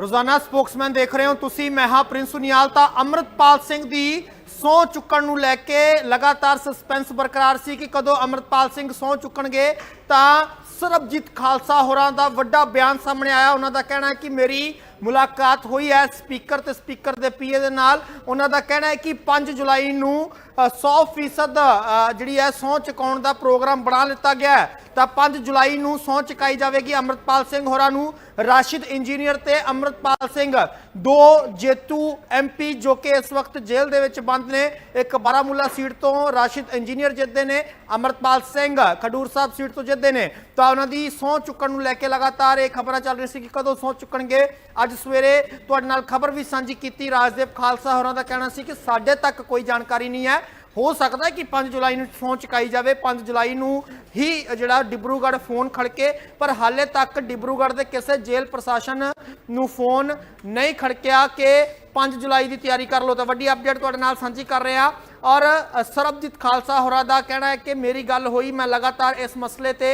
ਰੋਜ਼ਾਨਾ ਸਪੋਕਸਮੈਨ ਦੇਖ ਰਹੇ ਹੋ ਤੁਸੀਂ ਮੈਂ ਹਾਂ ਪ੍ਰਿੰਸ ਸੁਨੀਆਲ ਤਾਂ ਅੰਮ੍ਰਿਤਪਾਲ ਸਿੰਘ ਦੀ ਸਹੁੰ ਚੁੱਕਣ ਨੂੰ ਲੈ ਕੇ ਲਗਾਤਾਰ ਸਸਪੈਂਸ ਬਰਕਰਾਰ ਸੀ ਕਿ ਕਦੋਂ ਅੰਮ੍ਰਿਤਪਾਲ ਸਿੰਘ ਸਹੁੰ ਚੁੱਕਣਗੇ ਤਾਂ ਸਰਬਜੀਤ ਖਾਲਸਾ ਹੋਰਾਂ ਦਾ ਵੱਡਾ ਬਿਆਨ ਸਾਹਮਣੇ ਆਇਆ। ਉਹਨਾਂ ਦਾ ਕਹਿਣਾ ਹੈ ਕਿ ਮੇਰੀ ਮੁਲਾਕਾਤ ਹੋਈ ਹੈ ਸਪੀਕਰ ਤੇ ਸਪੀਕਰ ਦੇ ਪੀਏ ਦੇ ਨਾਲ। ਉਹਨਾਂ ਦਾ ਕਹਿਣਾ ਹੈ ਕਿ 5 ਜੁਲਾਈ ਨੂੰ ਅ, 100% ਜਿਹੜੀ ਹੈ ਸਹੁੰ ਚੁਕਾਉਣ ਦਾ ਪ੍ਰੋਗਰਾਮ ਬਣਾ ਲਿੱਤਾ ਗਿਆ ਹੈ। ਤਾਂ 5 ਜੁਲਾਈ ਨੂੰ ਸਹੁੰ ਚੁਕਾਈ ਜਾਵੇਗੀ ਅੰਮ੍ਰਿਤਪਾਲ ਸਿੰਘ ਹੋਰਾਂ ਨੂੰ। ਰਾਸ਼ਿਦ ਇੰਜੀਨੀਅਰ ਤੇ ਅੰਮ੍ਰਿਤਪਾਲ ਸਿੰਘ ਦੋ ਜੇਤੂ ਐਮਪੀ ਜੋ ਕਿ ਇਸ ਵਕਤ ਜੇਲ੍ਹ ਦੇ ਵਿੱਚ ਬੰਦ ਨੇ ਇੱਕ ਬਾਰਾਮੂਲਾ ਸੀਟ ਤੋਂ ਰਾਸ਼ਿਦ ਇੰਜੀਨੀਅਰ ਜਿੱਤਦੇ ਨੇ ਅੰਮ੍ਰਿਤਪਾਲ ਸਿੰਘ ਖਡੂਰ ਸਾਹਿਬ ਸੀਟ ਤੋਂ ਜਿੱਤਦੇ ਨੇ ਤਾਂ ਉਹਨਾਂ ਦੀ ਸਹੁੰ ਚੁੱਕਣ ਨੂੰ ਲੈ ਕੇ ਲਗਾਤਾਰ ਇਹ ਖਬਰਾਂ ਚੱਲ ਰਹੀਆਂ ਸੀ ਕਿ ਕਦੋਂ ਸਹੁੰ ਚੁੱਕਣਗੇ ਅੱਜ ਸਵੇਰੇ ਤੁਹਾਡੇ ਨਾਲ ਖਬਰ ਵੀ ਸਾਂਝੀ ਕੀਤੀ ਰਾਜਦੇਵ ਖਾਲਸਾ ਹੋਰਾਂ ਦਾ ਕਹਿਣਾ ਸੀ ਕਿ ਸਾਡੇ ਤੱਕ ਕੋਈ ਜਾਣਕਾਰੀ ਨਹੀਂ ਹੈ ਹੋ ਸਕਦਾ ਕਿ 5 ਜੁਲਾਈ ਨੂੰ ਫੋਨ ਚੁਕਾਈ ਜਾਵੇ 5 ਜੁਲਾਈ ਨੂੰ ਹੀ ਜਿਹੜਾ ਡਿਬਰੂਗੜ੍ਹ ਫੋਨ ਖੜਕੇ, ਪਰ ਹਾਲੇ ਤੱਕ ਡਿਬਰੂਗੜ੍ਹ ਦੇ ਕਿਸੇ ਜੇਲ੍ਹ ਪ੍ਰਸ਼ਾਸਨ ਨੂੰ ਫੋਨ ਨਹੀਂ ਖੜਕਿਆ ਕਿ 5 ਜੁਲਾਈ ਦੀ ਤਿਆਰੀ ਕਰ ਲਓ। ਤਾਂ ਵੱਡੀ ਅਪਡੇਟ ਤੁਹਾਡੇ ਨਾਲ ਸਾਂਝੀ ਕਰ ਰਿਹਾ। ਔਰ ਸਰਬਜੀਤ ਖਾਲਸਾ ਹੋਰਾਂ ਦਾ ਕਹਿਣਾ ਹੈ ਕਿ ਮੇਰੀ ਗੱਲ ਹੋਈ, ਮੈਂ ਲਗਾਤਾਰ ਇਸ ਮਸਲੇ ਤੇ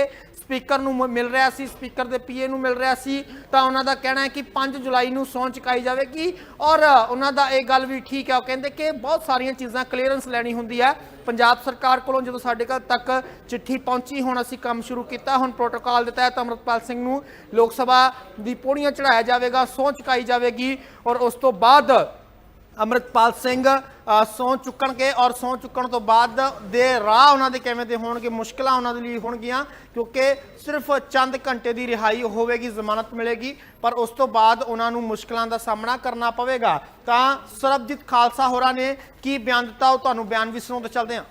ਸਪੀਕਰ ਨੂੰ ਮ- ਮਿਲ ਰਿਹਾ ਸੀ, ਸਪੀਕਰ ਦੇ ਪੀਏ ਨੂੰ ਮਿਲ ਰਿਹਾ ਸੀ, ਤਾਂ ਉਹਨਾਂ ਦਾ ਕਹਿਣਾ ਹੈ ਕਿ 5 ਜੁਲਾਈ ਨੂੰ ਸਹੁੰ ਚੁਕਾਈ ਜਾਵੇਗੀ। ਔਰ ਉਹਨਾਂ ਦਾ ਇਹ ਗੱਲ ਵੀ ਠੀਕ ਹੈ, ਉਹ ਕਹਿੰਦੇ ਕਿ ਬਹੁਤ ਸਾਰੀਆਂ ਚੀਜ਼ਾਂ ਕਲੀਅਰੈਂਸ ਲੈਣੀ ਹੁੰਦੀ ਹੈ। ਪੰਜਾਬ ਸਰਕਾਰ ਕੋਲੋਂ ਜਦੋਂ ਸਾਡੇ ਘਰ ਤੱਕ ਚਿੱਠੀ ਪਹੁੰਚੀ, ਹੁਣ ਅਸੀਂ ਕੰਮ ਸ਼ੁਰੂ ਕੀਤਾ, ਹੁਣ ਪ੍ਰੋਟੋਕਾਲ ਦੇ ਤਹਿਤ ਅੰਮ੍ਰਿਤਪਾਲ ਸਿੰਘ ਨੂੰ ਲੋਕ ਸਭਾ ਦੀ ਪੌੜੀਆਂ ਚੜਾਇਆ ਜਾਵੇਗਾ ਸਹੁੰ ਚੁਕਾਈ ਜਾਵੇਗੀ। ਔਰ ਉਸ ਤੋਂ ਬਾਅਦ ਅੰਮ੍ਰਿਤਪਾਲ ਸਿੰਘ ਅ, ਸਹੁੰ ਚੁੱਕਣਗੇ ਔਰ ਸਹੁੰ ਚੁੱਕਣ ਤੋਂ ਬਾਅਦ ਦੇ ਰਾਹ ਉਹਨਾਂ ਦੇ ਕਿਵੇਂ ਦੇ ਹੋਣਗੇ ਮੁਸ਼ਕਲਾਂ ਉਹਨਾਂ ਦੇ ਲਈ ਹੋਣਗੀਆਂ ਕਿਉਂਕਿ ਸਿਰਫ ਚੰਦ ਘੰਟੇ ਦੀ ਰਿਹਾਈ ਹੋਵੇਗੀ ਜ਼ਮਾਨਤ ਮਿਲੇਗੀ ਪਰ ਉਸ ਤੋਂ ਬਾਅਦ ਉਹਨਾਂ ਨੂੰ ਮੁਸ਼ਕਲਾਂ ਦਾ ਸਾਹਮਣਾ ਕਰਨਾ ਪਵੇਗਾ। ਤਾਂ ਸਰਬਜੀਤ ਖਾਲਸਾ ਹੋਰਾਂ ਨੇ ਕੀ ਬਿਆਨ ਦਿੱਤਾ ਉਹ ਤੁਹਾਨੂੰ ਬਿਆਨ ਵੀ ਸੁਣਾਉਂਦੇ ਚੱਲਦੇ ਹਾਂ।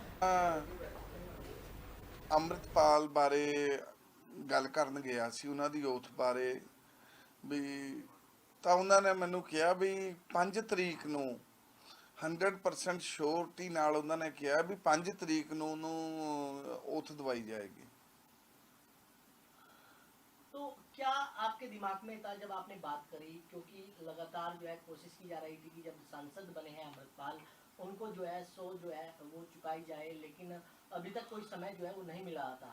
ਅੰਮ੍ਰਿਤਪਾਲ ਬਾਰੇ ਗੱਲ ਕਰਨ ਗਿਆ ਸੀ ਉਹਨਾਂ ਦੀ ਓਥ ਬਾਰੇ ਵੀ ਤਾਂ ਉਹਨਾਂ ਨੇ ਮੈਨੂੰ ਕਿਹਾ ਵੀ 5 ਤਰੀਕ ਨੂੰ 100% ਸ਼ੋਰਟੀ ਨਾਲ ਉਹਨਾਂ ਨੇ ਕਿਹਾ ਵੀ 5 ਤਰੀਕ ਨੂੰ ਉਹਨੂੰ ਓਥ ਦਵਾਈ ਜਾਏਗੀ तो क्या आपके दिमाग में था जब आपने बात करी क्योंकि लगातार जो है कोशिश की जा रही थी कि जब सांसद बने हैं अमृतपाल उनको जो है सो जो है वो चुकाई जाए लेकिन अभी तक कोई समय जो है वो नहीं मिला था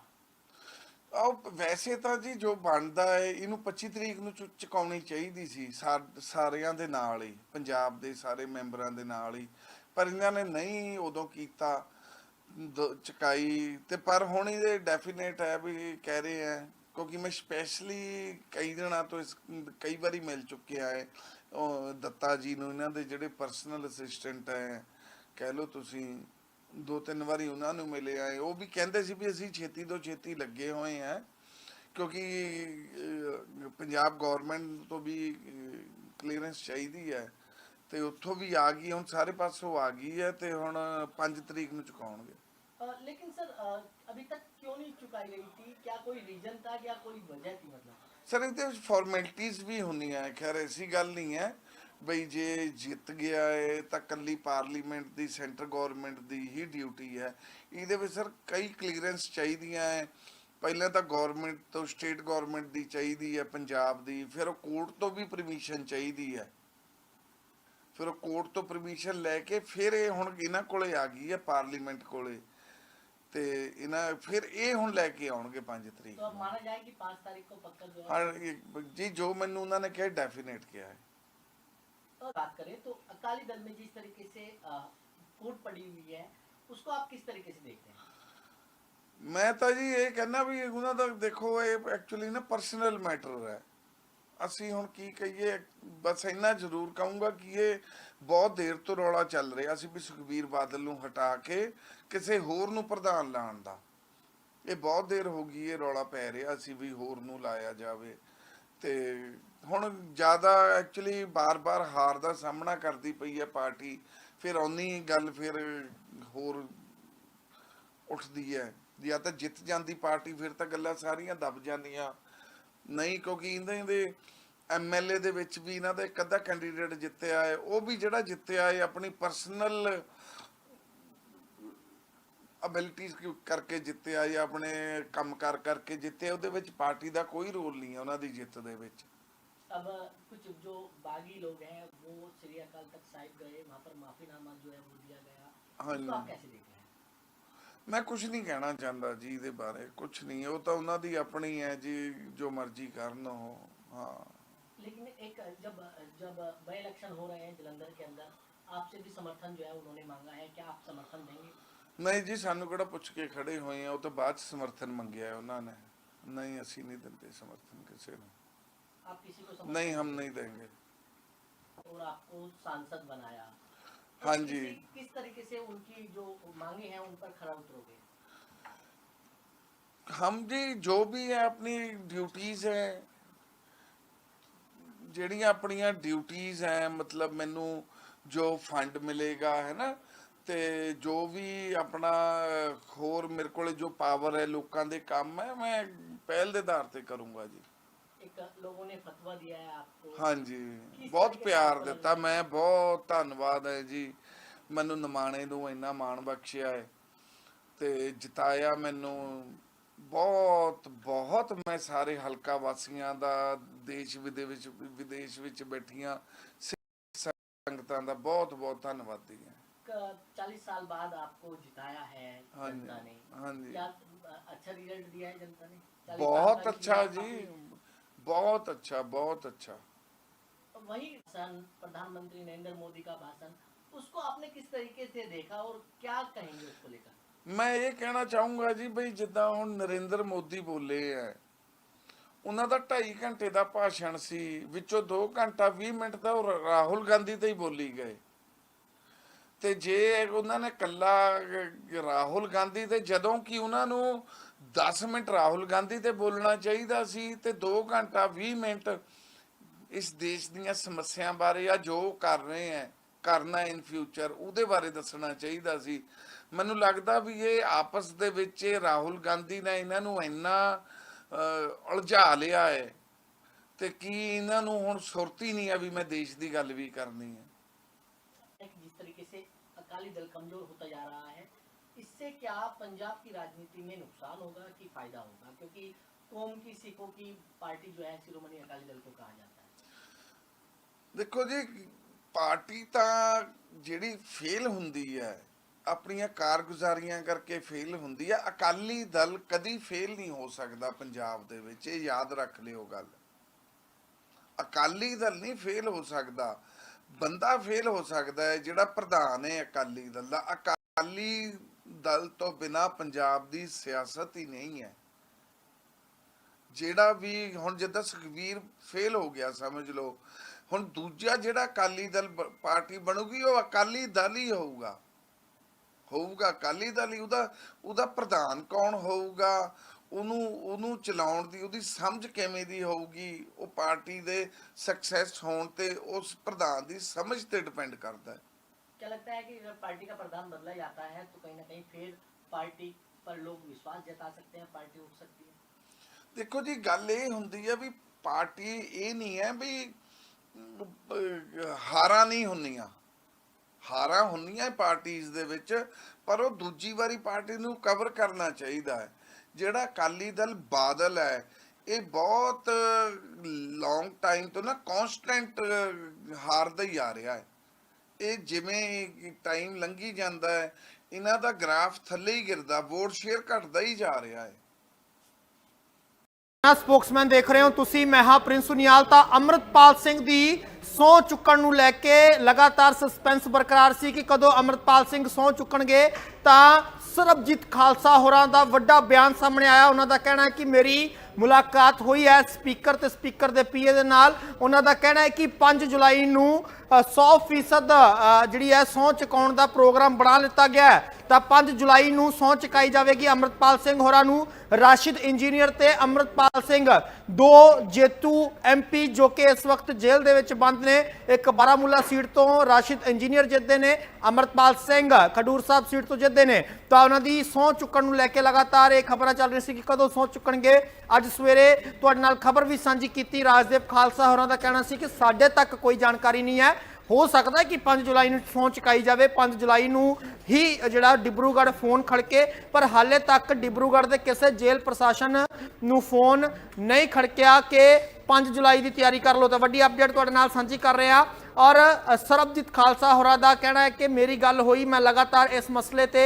ਆਹ ਵੈਸੇ ਤਾਂ ਜੀ ਜੋ ਬਣਦਾ ਹੈ, ਇਹਨੂੰ 25 ਤਰੀਕ ਨੂੰ ਚੁ- ਚੁਕਾਉਣੀ ਚਾਹੀਦੀ ਸੀ ਸਾ- ਸਾਰਿਆਂ ਦੇ ਨਾਲ ਹੀ, ਪੰਜਾਬ ਦੇ ਸਾਰੇ ਮੈਂਬਰਾਂ ਦੇ ਨਾਲ ਹੀ। ਪਰ ਇਹਨਾਂ ਨੇ ਨਹੀਂ ਉਦੋਂ ਕੀਤਾ, ਦ- ਚੁਕਾਈ। ਤੇ ਪਰ ਹੁਣ ਇਹਦੇ ਡੈਫੀਨੇਟ ਹੈ ਵੀ ਕਹਿ ਰਹੇ ਆ ਕਿਉਂਕਿ ਮੈਂ ਸਪੈਸ਼ਲੀ ਕਈ ਦਿਨਾਂ ਤੋਂ ਇਸ, ਕਈ ਵਾਰੀ ਮਿਲ ਚੁੱਕਿਆ ਹੈ। ਉਹ ਦੱਤਾ ਜੀ ਨੂੰ, ਇਹਨਾਂ ਦੇ ਜਿਹੜੇ ਪਰਸਨਲ ਅਸਿਸਟੈਂਟ ਹੈ, ਕਹਿ ਲਓ ਤੁਸੀਂ। ਦੋ ਤਿੰਨ ਵਾਰੀ ਉਹਨਾਂ ਨੂੰ ਮਿਲੇ ਆਏ। ਉਹ ਵੀ ਕਹਿੰਦੇ ਸੀ ਵੀ ਅਸੀਂ ਛੇਤੀ ਤੋਂ ਛੇਤੀ ਲੱਗੇ ਹੋਏ ਆ ਕਿਉਂਕਿ ਪੰਜਾਬ ਗਵਰਨਮੈਂਟ ਤੋਂ ਵੀ ਕਲੀਅਰੈਂਸ ਚਾਹੀਦੀ ਹੈ। ਤੇ ਉੱਥੋਂ ਵੀ ਆ ਗਈ ਹੁਣ ਸਾਰੇ ਪਾਸੋਂ ਆ ਗਈ ਹੈ ਤੇ ਹੁਣ 5 ਤਰੀਕ ਨੂੰ ਚੁਕਾਉਣਗੇ। ਲੇਕਿਨ ਸਰ ਅਭੀ ਤੱਕ ਕਿਉਂ ਨਹੀਂ ਚੁਕਾਈ ਗਈ ਸੀ? ਕੀ ਕੋਈ ਰੀਜ਼ਨ ਥਾ ਜਾਂ ਕੋਈ ਵਜ੍ਹਾ ਸੀ ਮਤਲਬ? ਸਰ ਇਹਦੇ ਵਿੱਚ ਫਾਰਮੈਲਿਟੀਆਂ ਵੀ ਹੁੰਦੀਆਂ ਖੈਰ ਐਸੀ ਗੱਲ ਨਹੀਂ ਹੈ। ਬਈ ਜੇ ਜਿੱਤ ਗਿਆ ਏ ਤਾਂ ਕੱਲੀ ਪਾਰਲੀਮੈਂਟ ਦੀ ਸੈਂਟਰ ਗਵਰਨਮੈਂਟ ਦੀ ਹੀ ਡਿਊਟੀ ਹੈ। ਇਹਦੇ ਵਿੱਚ ਸਰ ਕਈ ਕਲੀਅਰੈਂਸ ਚਾਹੀਦੀਆਂ ਹੈ ਪਹਿਲਾਂ ਤਾਂ ਗਵਰਨਮੈਂਟ ਤੋਂ ਸਟੇਟ ਗਵਰਨਮੈਂਟ ਦੀ ਚਾਹੀਦੀ ਹੈ ਪੰਜਾਬ ਦੀ। ਫਿਰ ਉਹ ਕੋਰਟ ਤੋਂ ਵੀ ਪਰਮਿਸ਼ਨ ਚਾਹੀਦੀ ਹੈ। ਫਿਰ ਉਹ ਕੋਰਟ ਤੋਂ ਪਰਮਿਸ਼ਨ ਲੈ ਕੇ ਫਿਰ ਇਹ ਹੁਣ ਇਹਨਾਂ ਕੋਲੇ ਆ ਗਈ ਹੈ ਪਾਰਲੀਮੈਂਟ ਕੋਲੇ। ਤੇ ਇਹਨਾਂ ਫਿਰ ਇਹ ਹੁਣ ਲੈ ਕੇ ਆਉਣਗੇ 5 ਤਰੀਕ ਤੋਂ ਮਾਨਾ ਜਾਏ 5 ਤਾਰੀਖ ਨੂੰ ਪੱਕਾ ਜੋ ਜੀ ਜੋ ਮੈਨੂੰ ਉਹਨਾਂ ਨੇ ਕਿਹਾ ਡੈਫੀਨੇਟ ਕਿਹਾ ਹੈ। बात करें तो अकाली दल में जिस तरीके से अ, फूट पड़ी हुई है उसको आप किस तरीके से देखते हैं ਮੈਂ ਤਾਂ ਜੀ ਇਹ ਕਹਿੰਦਾ ਵੀ ਉਹਨਾਂ ਦਾ ਦੇਖੋ ਇਹ ਐਕਚੁਅਲੀ ਨਾ ਪਰਸਨਲ ਮੈਟਰ ਹੈ ਅਸੀਂ ਹੁਣ ਕੀ ਕਹੀਏ ਬਸ ਇੰਨਾ ਜ਼ਰੂਰ ਕਹੂੰਗਾ ਕਿ ਇਹ ਬਹੁਤ ਦੇਰ ਤੋਂ ਰੌਲਾ ਚੱਲ ਰਿਹਾ ਸੀ ਵੀ ਸੁਖਬੀਰ ਬਾਦਲ ਨੂੰ ਹਟਾ ਕੇ ਕਿਸੇ ਹੋਰ ਨੂੰ ਪ੍ਰਧਾਨ ਲਾਉਣ ਦਾ ਇਹ ਬਹੁਤ ਦੇਰ ਹੋ ਗਈ ਇਹ ਰੌਲਾ ਪੈ ਰਿਹਾ ਸੀ ਵੀ ਹੋਰ ਨੂੰ ਲਾਇਆ ਜਾਵੇ ਤੇ ਹੁਣ ਜ਼ਿਆਦਾ ਐਕਚੁਅਲੀ ਬਾਰ-ਬਾਰ ਹਾਰ ਦਾ ਸਾਹਮਣਾ ਕਰਦੀ ਪਈ ਹੈ ਪਾਰਟੀ, ਫਿਰ ਔਨੀ ਗੱਲ ਫਿਰ ਹੋਰ ਉੱਠਦੀ ਹੈ, ਜਾਂ ਤਾਂ ਜਿੱਤ ਜਾਂਦੀ ਪਾਰਟੀ, ਫਿਰ ਤਾਂ ਗੱਲਾਂ ਸਾਰੀਆਂ ਦਬ ਜਾਂਦੀਆਂ। ਨਹੀਂ, ਕਿਉਂਕਿ ਇਹਦੇ ਇਹਦੇ ਐਮਐਲਏ ਦੇ ਵਿੱਚ ਵੀ ਇਹਨਾਂ ਦਾ ਇੱਕ ਅੱਧਾ ਕੈਂਡੀਡੇਟ ਜਿੱਤਿਆ ਹੈ, ਉਹ ਵੀ ਜਿਹੜਾ ਜਿੱਤਿਆ ਹੈ, ਆਪਣੀ ਪਰਸਨਲ ਅਬਿਲਿਟੀਜ਼ ਕਰਕੇ ਜਿੱਤਿਆ ਜਾਂ ਆਪਣੇ ਕੰਮ ਕਰ ਕਰਕੇ ਜਿੱਤਿਆ ਉਹਦੇ ਵਿੱਚ ਪਾਰਟੀ ਦਾ ਕੋਈ ਰੋਲ ਨਹੀਂ ਹੈ ਉਹਨਾਂ ਦੀ ਜਿੱਤ ਦੇ ਵਿੱਚ अब कुछ जो बागी लोग हैं वो श्री अकाल तक साहिब गए वहाँ पर माफीनामा जो है वो दिया गया हाँ उसको जी। आप कैसे देख रहे हैं ਮੈਂ ਕੁਝ ਨਹੀਂ ਕਹਿਣਾ ਚਾਹੁੰਦਾ ਜੀ ਇਹਦੇ ਬਾਰੇ ਕੁਝ ਨਹੀਂ ਉਹ ਤਾਂ ਉਹਨਾਂ ਦੀ ਆਪਣੀ ਹੈ ਜੀ ਜੋ ਮਰਜ਼ੀ ਕਰਨ ਉਹ ਹਾਂ लेकिन एक जब जब बाई इलेक्शन हो रहे हैं जलंधर के अंदर आपसे भी समर्थन जो है उन्होंने मांगा है क्या आप समर्थन देंगे ਨਹੀਂ ਜੀ ਸਾਨੂੰ ਕਿਹੜਾ ਪੁੱਛ ਕੇ ਖੜੇ ਹੋਏ ਆ? ਉਹ ਤਾਂ ਬਾਅਦ ਚ ਸਮਰਥਨ ਮੰਗਿਆ ਹੈ ਉਹਨਾਂ ਨੇ। ਨਹੀਂ ਅਸੀਂ ਨਹੀਂ ਦਿੰਦੇ ਸਮਰਥਨ ਕਿਸੇ ਨੂੰ। आप किसी को समझ नहीं ਜੀ ਜੋ ਵੀ ਹੈ ਆਪਣੀ ਡਿਊਟੀਆਂ ਹੈ ਜਿਹੜੀਆਂ ਆਪਣੀਆਂ ਡਿਊਟੀਆਂ ਹੈ ਮਤਲਬ ਮੈਨੂੰ ਜੋ ਫੰਡ ਮਿਲੇਗਾ ਹੈ ਨਾ ਤੇ ਜੋ ਵੀ ਆਪਣਾ ਹੋਰ ਮੇਰੇ ਕੋਲੇ ਜੋ ਪਾਵਰ ਹੈ ਲੋਕਾਂ ਦੇ ਕੰਮ ਹੈ ਮੈਂ ਪਹਿਲ ਦੇ ਆਧਾਰ ਤੇ ਕਰੂੰਗਾ ਜੀ। ਇੱਕ ਲੋਗੋ ਨੇ ਫਤਵਾ ਦਿਆ ਹੈ ਆਪਕੋ। ਹਾਂਜੀ ਬਹੁਤ ਪਿਆਰ ਦਿੱਤਾ ਮੈਂ ਬਹੁਤ ਧੰਨਵਾਦ ਹੈ ਜੀ। ਮੈਨੂੰ ਨਮਾਣੇ ਨੂੰ ਇੰਨਾ ਮਾਣ ਬਖਸ਼ਿਆ ਹੈ ਤੇ ਜਿਤਾਇਆ ਮੈਨੂੰ ਬਹੁਤ ਬਹੁਤ ਮੈਂ ਸਾਰੇ ਹਲਕਾ ਵਾਸੀਆਂ ਦਾ ਦੇਸ਼ ਵਿਦੇਸ਼ ਵਿੱਚ ਵਿਦੇਸ਼ ਵਿੱਚ ਬੈਠੀਆਂ ਸੰਗਤਾਂ ਦਾ ਬਹੁਤ ਬਹੁਤ ਧੰਨਵਾਦੀ चालीस साल बाद आपको जिताया है हाँ जी, जनता ने हाँ जी। क्या अ, अच्छा रिजल्ट दिया है जनता ने 40 साल ਬਹੁਤ का ਅੱਛਾ जीवन ਜੀ आपने- ਬਹੁਤ ਅੱਛਾ ਬਹੁਤ ਅੱਛਾ वही भाषण प्रधानमंत्री नरेंद्र मोदी का भाषण उसको आपने किस तरीके से देखा और क्या कहेंगे उसको लेकर ਮੈਂ ਇਹ ਕਹਿਣਾ ਚਾਹੂੰਗਾ ਜੀ ਬਈ ਜਿੱਦਾਂ ਹੁਣ ਨਰਿੰਦਰ ਮੋਦੀ ਬੋਲੇ ਐ ਉਹਨਾਂ ਦਾ 2.5 ਘੰਟੇ ਦਾ ਭਾਸ਼ਣ ਸੀ ਵਿੱਚੋਂ 2 ਘੰਟਾ 20 ਮਿੰਟ ਤਾਂ ਉਹ ਰਾਹੁਲ ਗਾਂਧੀ ਤੇ ਹੀ ਬੋਲੀ ਗਏ ਤੇ ਜੇ ਉਹਨਾਂ ਨੇ ਕੱਲਾ ਰਾਹੁਲ ਗਾਂਧੀ ਤੇ, ਜਦੋਂ ਕਿ ਉਹਨਾਂ ਨੂੰ 10 ਮਿੰਟ ਰਾਹੁਲ ਗਾਂਧੀ ਤੇ ਬੋਲਣਾ ਚਾਹੀਦਾ ਸੀ ਤੇ 2 ਘੰਟਾ 20 ਮਿੰਟ ਇਸ ਦੇਸ਼ ਦੀਆਂ ਸਮੱਸਿਆ ਬਾਰੇ ਆ ਜੋ ਕਰ ਰਹੇ ਹੈ, ਕਰਨਾ ਇਨ ਫਿਊਚਰ ਉਹਦੇ ਬਾਰੇ ਦੱਸਣਾ ਚਾਹੀਦਾ ਸੀ। ਮੈਨੂੰ ਲੱਗਦਾ ਵੀ ਇਹ ਆਪਸ ਦੇ ਵਿੱਚ ਇਹ ਰਾਹੁਲ ਗਾਂਧੀ ਨੇ ਇਹਨਾਂ ਨੂੰ ਇੰਨਾ ਉਲਝਾ ਲਿਆ ਹੈ ਤੇ ਕੀ ਇਹਨਾਂ ਨੂੰ ਹੁਣ ਸੁਰਤੀ ਨਹੀਂ ਆ ਵੀ ਮੈਂ ਦੇਸ਼ ਦੀ ਗੱਲ ਵੀ ਕਰਨੀ ਹੈ। अकाली दल कमजोर होता जा रहा है इससे क्या पंजाब की राजनीति में नुकसान होगा कि फायदा होगा क्योंकि कौम की सिखों की पार्टी जो है शिरोमणि अकाली दल को कहा जाता है ਦੇਖੋ ਜੀ ਪਾਰਟੀ ਤਾਂ ਜਿਹੜੀ ਫੇਲ ਹੁੰਦੀ ਹੈ ਆਪਣੀਆਂ ਕਾਰਗੁਜ਼ਾਰੀਆਂ ਕਰਕੇ ਫੇਲ ਹੁੰਦੀ ਹੈ ਅਕਾਲੀ ਦਲ ਕਦੀ ਫੇਲ ਨਹੀਂ ਹੋ ਸਕਦਾ ਪੰਜਾਬ ਦੇ ਵਿੱਚ ਇਹ ਯਾਦ ਰੱਖ ਲਿਓ ਗੱਲ ਅਕਾਲੀ ਦਲ ਨਹੀਂ ਫੇਲ ਹੋ ਸਕਦਾ ਬੰਦਾ ਫੇਲ ਹੋ ਸਕਦਾ ਹੈ, ਜਿਹੜਾ ਪ੍ਰਧਾਨ ਹੈ ਅਕਾਲੀ ਦਲ ਦਾ। ਅਕਾਲੀ ਦਲ ਤੋਂ ਬਿਨਾ ਪੰਜਾਬ ਦੀ ਸਿਆਸਤ ਹੀ ਨਹੀਂ ਹੈ। ਜਿਹੜਾ ਵੀ, ਹੁਣ ਜਿੱਦਾਂ ਸੁਖਵੀਰ ਫੇਲ ਹੋ ਗਿਆ, ਸਮਝ ਲਓ। ਹੁਣ ਦੂਜਾ ਜਿਹੜਾ ਅਕਾਲੀ ਦਲ ਪਾਰਟੀ ਬਣੂਗੀ, ਉਹ ਅਕਾਲੀ ਦਲ ਹੀ ਹੋਊਗਾ। ਹੋਊਗਾ ਅਕਾਲੀ ਦਲ ਹੀ, ਉਹਦਾ ਉਹਦਾ ਪ੍ਰਧਾਨ ਕੌਣ ਹੋਊਗਾ? ਉਹਨੂੰ ਉਹਨੂੰ ਚਲਾਉਣ ਦੀ ਉਹਦੀ ਸਮਝ ਕਿਵੇਂ ਦੀ ਹੋਊਗੀ ਉਹ ਪਾਰਟੀ ਦੇ ਸਕਸੈਸ ਹੋਣ ਤੇ ਉਸ ਪ੍ਰਧਾਨ ਦੀ ਸਮਝ ਤੇ ਡਿਪੈਂਡ ਕਰਦਾ ਹੈ क्या लगता है कि अगर पार्टी का प्रधान बदला जाता है तो कहीं ना कहीं फिर पार्टी पर लोग विश्वास जता सकते हैं पार्टी उठ सकती है ਦੇਖੋ ਜੀ ਗੱਲ ਇਹ ਹੁੰਦੀ ਹੈ ਵੀ ਪਾਰਟੀ ਇਹ ਨਹੀਂ ਹੈ ਵੀ ਅਮ, ਅਹ, ਹਾਰਾਂ ਨਹੀਂ ਹੁੰਦੀਆਂ ਹਾਰਾਂ ਹੁੰਦੀਆਂ ਪਾਰਟੀਆਂ ਦੇ ਵਿੱਚ ਪਰ ਉਹ ਦੂਜੀ ਵਾਰੀ ਪਾਰਟੀ ਨੂੰ ਕਵਰ ਕਰਨਾ ਚਾਹੀਦਾ ਹੈ ਜਿਹੜਾ ਅਕਾਲੀ ਦਲ ਬਾਦਲ ਹੈ, ਇਹ ਬਹੁਤ ਲੌਂਗ ਟਾਈਮ ਤੋਂ ਨਾ ਕਨਸਟੈਂਟ ਹਾਰਦਾ ਹੀ ਆ ਰਿਹਾ ਹੈ। ਇਹ ਜਿਵੇਂ ਟਾਈਮ ਲੰਘੀ ਜਾਂਦਾ ਹੈ, ਇਹਨਾਂ ਦਾ ਗ੍ਰਾਫ ਥੱਲੇ ਹੀ ਗਿਰਦਾ ਵੋਟ ਸ਼ੇਅਰ ਘਟਦਾ ਹੀ ਜਾ ਰਿਹਾ ਹੈ। ਨਾ ਸਪੋਕਸਮੈਨ ਦੇਖ ਰਹੇ ਹੋ ਤੁਸੀਂ ਮੈਂ ਹਾਂ ਪ੍ਰਿੰਸ ਸੁਨੀਆਲ ਤਾਂ ਅਮਰਤਪਾਲ ਸਿੰਘ ਦੀ ਸਹੁੰ ਚੁੱਕਣ ਨੂੰ ਲੈ ਕੇ ਲਗਾਤਾਰ ਸਸਪੈਂਸ ਬਰਕਰਾਰ ਸੀ ਕਿ ਕਦੋਂ ਅਮਰਤਪਾਲ ਸਿੰਘ ਸਹੁੰ ਚੁੱਕਣਗੇ, ਤਾਂ ਸਰਬਜੀਤ ਖਾਲਸਾ ਹੋਰਾਂ ਦਾ ਵੱਡਾ ਬਿਆਨ ਸਾਹਮਣੇ ਆਇਆ। ਉਹਨਾਂ ਦਾ ਕਹਿਣਾ ਹੈ ਕਿ ਮੇਰੀ ਮੁਲਾਕਾਤ ਹੋਈ ਹੈ ਸਪੀਕਰ ਤੇ ਸਪੀਕਰ ਦੇ ਪੀਏ ਦੇ ਨਾਲ। ਉਹਨਾਂ ਦਾ ਕਹਿਣਾ ਹੈ ਕਿ 5 ਜੁਲਾਈ ਨੂੰ ਅ, 100% ਜਿਹੜੀ ਹੈ ਸਹੁੰ ਚੁਕਾਉਣ ਦਾ ਪ੍ਰੋਗਰਾਮ ਬਣਾ ਲਿੱਤਾ ਗਿਆ ਹੈ। ਤਾਂ 5 ਜੁਲਾਈ ਨੂੰ ਸਹੁੰ ਚੁਕਾਈ ਜਾਵੇਗੀ ਅਮਰਤਪਾਲ ਸਿੰਘ ਹੋਰਾਂ ਨੂੰ। ਰਾਸ਼ਿਦ ਇੰਜੀਨੀਅਰ ਤੇ ਅਮਰਤਪਾਲ ਸਿੰਘ ਦੋ ਜੇਤੂ ਐਮਪੀ ਜੋ ਕਿ ਇਸ ਵਕਤ ਜੇਲ੍ਹ ਦੇ ਵਿੱਚ ਬੰਦ ਨੇ ਇੱਕ ਬਾਰਾਮੂਲਾ ਸੀਟ ਤੋਂ ਰਾਸ਼ਿਦ ਇੰਜੀਨੀਅਰ ਜਿੱਤਦੇ ਨੇ ਅਮਰਤਪਾਲ ਸਿੰਘ ਖਡੂਰ ਸਾਹਿਬ ਸੀਟ ਤੋਂ ਜਿੱਤਦੇ ਨੇ ਤਾਂ ਉਹਨਾਂ ਦੀ ਸਹੁੰ ਚੁੱਕਣ ਨੂੰ ਲੈ ਕੇ ਲਗਾਤਾਰ ਇਹ ਖਬਰਾਂ ਚੱਲ ਰਹੀ ਸੀ ਕਿ ਕਦੋਂ ਸਹੁੰ ਚੁੱਕਣਗੇ ਅੱਜ ਸਵੇਰੇ ਤੁਹਾਡੇ ਨਾਲ ਖਬਰ ਵੀ ਸਾਂਝੀ ਕੀਤੀ ਰਾਜਦੇਵ ਖਾਲਸਾ ਹੋਰਾਂ ਦਾ ਕਹਿਣਾ ਸੀ ਕਿ ਸਾਡੇ ਤੱਕ ਕੋਈ ਜਾਣਕਾਰੀ ਨਹੀਂ ਹੈ ਹੋ ਸਕਦਾ ਕਿ 5 ਜੁਲਾਈ ਨੂੰ ਫੋਨ ਚੁਕਾਈ ਜਾਵੇ 5 ਜੁਲਾਈ ਨੂੰ ਹੀ ਜਿਹੜਾ ਡਿਬਰੂਗੜ੍ਹ ਫੋਨ ਖੜਕੇ ਪਰ ਹਾਲੇ ਤੱਕ ਡਿਬਰੂਗੜ੍ਹ ਦੇ ਕਿਸੇ ਜੇਲ੍ਹ ਪ੍ਰਸ਼ਾਸਨ ਨੂੰ ਫੋਨ ਨਹੀਂ ਖੜਕਿਆ ਕਿ 5 ਜੁਲਾਈ ਦੀ ਤਿਆਰੀ ਕਰ ਲਓ। ਤਾਂ ਵੱਡੀ ਅਪਡੇਟ ਤੁਹਾਡੇ ਨਾਲ ਸਾਂਝੀ ਕਰ ਰਿਹਾ। ਔਰ ਸਰਬਜੀਤ ਖਾਲਸਾ ਹੋਰਾਂ ਦਾ ਕਹਿਣਾ ਹੈ ਕਿ ਮੇਰੀ ਗੱਲ ਹੋਈ, ਮੈਂ ਲਗਾਤਾਰ ਇਸ ਮਸਲੇ ਤੇ